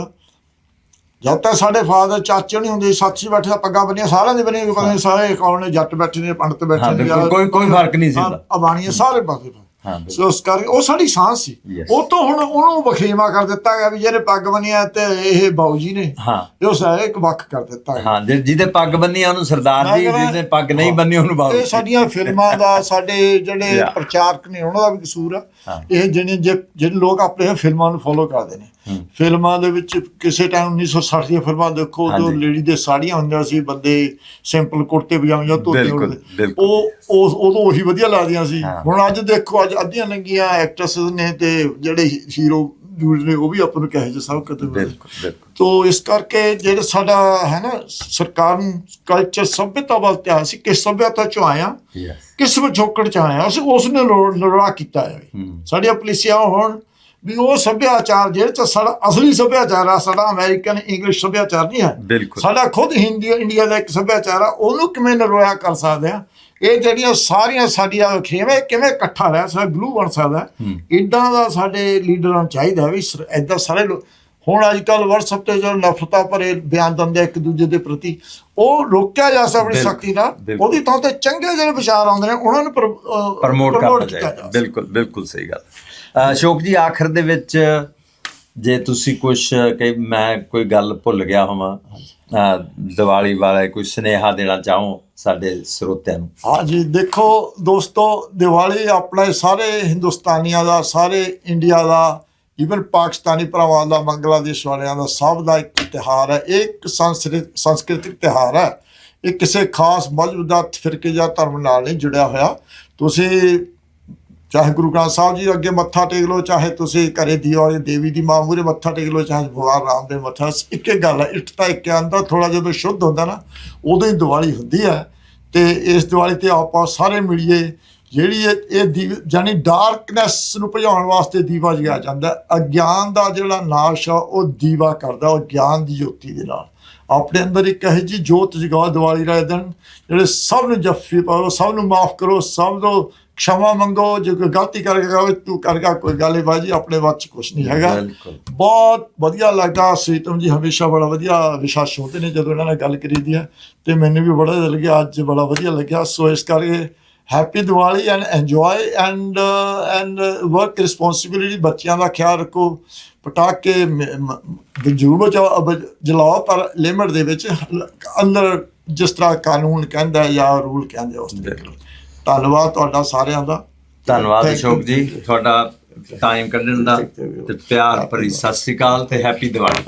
ਜਦ ਤੱਕ ਸਾਡੇ ਫਾਦਰ ਚਾਚੇ ਨਹੀਂ ਹੁੰਦੇ ਸਾਥੀ ਬੈਠੇ ਪੱਗਾਂ ਬੰਨੀਆਂ ਸਾਰਿਆਂ ਦੇ ਬੰਨੀਆਂ ਪਤਾ ਨਹੀਂ ਸਾਰੇ ਕੌਣ ਨੇ ਜੱਟ ਬੈਠੇ ਨੇ ਪੰਡਤ ਬੈਠੇ ਨੇ ਕੋਈ- ਕੋਈ ਫ਼ਰਕ ਨਹੀਂ ਸੀ ਅਬਾਣੀਆਂ ਸਾਰੇ ਪਾਸੇ। ਸੋ ਉਸ ਕਰਕੇ ਉਹ ਸਾਡੀ ਸਾਂਸ ਸੀ. ਉਹ ਤੋਂ ਹੁਣ ਉਹਨੂੰ ਵਖੇਮਾ ਕਰ ਦਿੱਤਾ ਗਿਆ ਵੀ ਜਿਹੜੇ ਪੱਗ ਬੰਨੀਆਂ ਤੇ ਇਹ ਬਾਊ ਜੀ ਨੇ ਉਹ ਸਾਰੇ ਇੱਕ ਵੱਖ ਕਰ ਦਿੱਤਾ ਗਿਆ। ਹਾਂ ਜਿਹਦੇ ਪੱਗ ਬੰਨੀ ਆ ਉਹਨੂੰ ਸਰਦਾਰ ਜੀ ਜਿਹਦੇ ਪੱਗ ਨਹੀਂ ਬੰਨੀ ਉਹਨੂੰ ਬਾਬੂ ਇਹ ਸਾਡੀਆਂ ਫਿਲਮਾਂ ਦਾ ਸਾਡੇ ਜਿਹੜੇ. ਪ੍ਰਚਾਰਕ ਨੇ ਉਹਨਾਂ ਦਾ ਵੀ ਕਸੂਰ ਆ। ਇਹ ਜਿਹੜੇ ਜਿਹੜੇ ਲੋਕ ਆਪਣੇ ਫਿਲਮਾਂ ਨੂੰ ਫੋਲੋ ਕਰਦੇ ਨੇ। ਫਿਲਮਾਂ ਦੇ ਵਿੱਚ ਕਿਸੇ ਟਾਈਮ 1960 ਦੀਆਂ ਫਿਲਮਾਂ ਦੇਖੋ ਹਾਂਜੀ। ਲੇਡੀ ਦੇ ਸਾੜੀਆਂ ਹੁੰਦੀਆਂ ਸੀ ਬੰਦੇ ਸਿੰਪਲ ਕੁੜਤੇ ਪਜਾਮੇ ਧੋਤੇ ਹੁੰਦੇ। ਉਹ ਉਹ ਉਦੋਂ ਉਹੀ ਵਧੀਆ ਲੱਗਦੀਆਂ ਸੀ। ਹੁਣ ਅੱਜ ਦੇਖੋ ਅੱਜ ਅੱਧੀਆਂ ਲੰਗੀਆਂ ਐਕਟਰੈਸਸ ਨੇ ਤੇ ਜਿਹੜੇ ਹੀਰੋ ਜੂਜ ਨੇ ਉਹ ਵੀ ਆਪਾਂ ਨੂੰ ਕਹੇ ਜੇ ਸਭ ਮਿਲਦੇ। ਬਿਲਕੁਲ ਤੋ ਇਸ ਕਰਕੇ ਜਿਹੜਾ ਸਾਡਾ ਹੈ ਨਾ ਸਰਕਾਰ ਨੂੰ ਕਲਚਰ ਸਭਿਅਤਾ ਵੱਲ ਧਿਆਨ ਸੀ ਕਿਸ ਸਭਿਅਤਾ ਚੋਂ ਆਇਆ ਕਿਸ ਵਿਛੋਕੜ ਚ ਆਇਆ ਉਸ ਉਸ ਨੇ ਲੋੜ ਕੀਤਾ ਹੂੰ। ਸਾਡੀਆਂ ਪੁਲਿਸਿਆਂ ਹੁਣ ਵੀ ਉਹ ਸਭਿਆਚਾਰ ਜਿਹੜੇ ਚ ਸਾਡਾ ਅਸਲੀ ਸਭਿਆਚਾਰ ਆ ਸਾਡਾ ਅਮਰੀਕਨ ਇੰਗਲਿਸ਼ ਸਭਿਆਚਾਰ ਨਹੀਂ ਹੈ। ਸਾਡਾ ਖੁਦ ਹਿੰਦੀ ਇੰਡੀਆ ਦਾ ਇੱਕ ਸਭਿਆਚਾਰ ਆ ਉਹਨੂੰ ਕਿਵੇਂ ਨਰੋਇਆ ਕਰ ਸਕਦੇ ਆ? ਇਹ ਜਿਹੜੀਆਂ ਸਾਰੀਆਂ ਸਾਡੀਆਂ ਖੇਵੇਂ ਕਿਵੇਂ ਇਕੱਠਾ ਰਹਿ ਸਕਦਾ ਗਲੂ ਬਣ ਸਕਦਾ ਇਦਾਂ ਦਾ ਸਾਡੇ ਲੀਡਰਾਂ ਨੂੰ ਚਾਹੀਦਾ ਵੀ ਇਦਾਂ ਸਾਰੇ ਲੋਕ ਹੁਣ ਅੱਜ ਕੱਲ WhatsApp ਤੇ ਜੋ ਨਫ਼ਰਤਾਂ ਭਰੇ ਬਿਆਨ ਦਿੰਦੇ ਇੱਕ ਦੂਜੇ ਦੇ ਪ੍ਰਤੀ। ਉਹ ਰੋਕਿਆ ਜਾ ਸਕਦਾ ਸ਼ਕਤੀ ਨਾਲ। ਉਹਦੀ ਥਾਂ ਤੇ ਚੰਗੇ ਜਿਹੜੇ ਵਿਚਾਰ ਆਉਂਦੇ ਨੇ ਉਹਨਾਂ ਨੂੰ ਪ੍ਰਮੋਟ ਕਰਨਾ ਚਾਹੀਦਾ। ਬਿਲਕੁਲ ਬਿਲਕੁਲ ਸਹੀ ਗੱਲ। ਅਸ਼ੋਕ ਜੀ ਆਖਰ ਦੇ ਵਿੱਚ ਜੇ ਤੁਸੀਂ ਕੁਝ ਕਈ ਮੈਂ ਕੋਈ ਗੱਲ ਭੁੱਲ ਗਿਆ ਹੋਵਾਂ। ਦੀਵਾਲੀ ਵਾਲਾ ਕੋਈ ਸੁਨੇਹਾ ਦੇਣਾ ਚਾਹੋ ਸਾਡੇ ਸਰੋਤਿਆਂ ਨੂੰ? ਹਾਂ ਜੀ ਦੇਖੋ ਦੋਸਤੋ ਦੀਵਾਲੀ ਆਪਣੇ ਸਾਰੇ ਹਿੰਦੁਸਤਾਨੀਆਂ ਦਾ ਸਾਰੇ ਇੰਡੀਆ ਦਾ ਇਵਨ ਪਾਕਿਸਤਾਨੀ ਭਰਾਵਾਂ ਦਾ, ਬੰਗਲਾਦੇਸ਼ ਵਾਲਿਆਂ ਦਾ ਸਭ ਦਾ ਇੱਕ ਤਿਹਾਰ ਹੈ। ਇਹ ਇੱਕ ਸੰਸਕ੍ਰਿਤ ਸੰਸਕ੍ਰਿਤਿਕ ਤਿਹਾਰ ਹੈ। ਇਹ ਕਿਸੇ ਖਾਸ ਮਜ਼ਹਬ ਦਾ ਫਿਰਕੇ ਜਾਂ ਧਰਮ ਨਾਲ ਨਹੀਂ ਜੁੜਿਆ ਹੋਇਆ। ਤੁਸੀਂ ਚਾਹੇ ਗੁਰੂ ਗ੍ਰੰਥ ਸਾਹਿਬ ਜੀ ਅੱਗੇ ਮੱਥਾ ਟੇਕ ਲਓ, ਚਾਹੇ ਤੁਸੀਂ ਘਰੇ ਦੀਵਾਲੀ ਦੇਵੀ ਦੀ ਮਾਂ ਮੂਹਰੇ ਮੱਥਾ ਟੇਕ ਲਓ, ਚਾਹੇ ਭਗਵਾਨ ਰਾਮ ਦੇ ਮੱਥਾ ਇੱਕੇ ਗੱਲ ਹੈ, ਇੱਟ ਤਾਂ ਇੱਕ ਅੰਦਰ ਥੋੜਾ ਜਦੋਂ ਸ਼ੁੱਧ ਹੁੰਦਾ ਨਾ, ਉਦੋਂ ਹੀ ਦੀਵਾਲੀ ਹੁੰਦੀ ਹੈ। ਤੇ ਇਸ ਦੀਵਾਲੀ ਤੇ ਆਪਾਂ ਸਾਰੇ ਮਿਲੀਏ ਜਿਹੜੀ ਇਹ ਇਹ ਜਾਨੀ ਡਾਰਕਨੈਸ ਨੂੰ ਭਜਾਉਣ ਵਾਸਤੇ ਦੀਵਾ ਜਗਾਇਆ ਜਾਂਦਾ। ਅਗਿਆਨ ਦਾ ਜਿਹੜਾ ਨਾਸ਼ ਆ ਉਹ ਦੀਵਾ ਕਰਦਾ ਉਹ ਗਿਆਨ ਦੀ ਜੋਤੀ ਦੇ ਨਾਲ ਆਪਣੇ ਅੰਦਰ ਇੱਕ ਇਹੋ ਜਿਹੀ ਜੋਤ ਜਗਾਓ ਦੀਵਾਲੀ ਵਾਲੇ ਦਿਨ ਜਿਹੜੇ ਸਭ ਨੂੰ ਜੱਫੀ ਪਾਓ ਸਭ ਨੂੰ ਮਾਫ ਕਰੋ ਸਭ ਤੋਂ ਖਿਮਾ ਮੰਗੋ ਜੇ ਕੋਈ ਗਲਤੀ ਕਰ ਗਿਆ ਹੋਵੇ ਤੂੰ ਕਰ ਗਿਆ ਕੋਈ ਗੱਲ ਬਾਜੀ ਆਪਣੇ ਵੱਚ ਕੁਝ ਨਹੀਂ ਹੈਗਾ। ਬਹੁਤ ਵਧੀਆ ਲੱਗਾ ਸੀਤਮ ਜੀ ਹਮੇਸ਼ਾ ਬੜਾ ਵਧੀਆ ਵਿਸ਼ਾ ਸ਼ੋਧਦੇ ਨੇ ਜਦੋਂ ਇਹਨਾਂ ਨਾਲ ਗੱਲ ਕਰੀਦੀ ਹੈ ਤੇ ਮੈਨੂੰ ਵੀ ਬੜਾ ਲੱਗਿਆ ਅੱਜ ਬੜਾ ਵਧੀਆ ਲੱਗਿਆ ਸੋ ਇਸ ਕਰਕੇ happy Diwali and enjoy and and work responsibility ਬੱਚਿਆਂ ਦਾ ਖਿਆਲ ਰੱਖੋ। ਪਟਾਕੇ ਜ਼ਰੂਰ ਜਲਾਓ ਪਰ ਲਿਮਟ ਦੇ ਵਿੱਚ ਅੰਦਰ ਜਿਸ ਤਰ੍ਹਾਂ ਕਾਨੂੰਨ ਕਹਿੰਦਾ ਹੈ ਜਾਂ ਰੂਲ ਕਹਿੰਦੇ ਉਸ ਨਾਲ ਧੰਨਵਾਦ ਤੁਹਾਡਾ ਸਾਰਿਆਂ ਦਾ। ਧੰਨਵਾਦ. ਅਸ਼ੋਕ ਜੀ ਤੁਹਾਡਾ ਟਾਈਮ ਕੱਢਣ ਦਾ। ਤੇ ਪਿਆਰ ਭਰੀ ਸਤਿ ਸ੍ਰੀ ਅਕਾਲ ਤੇ ਹੈਪੀ ਦੀਵਾਲੀ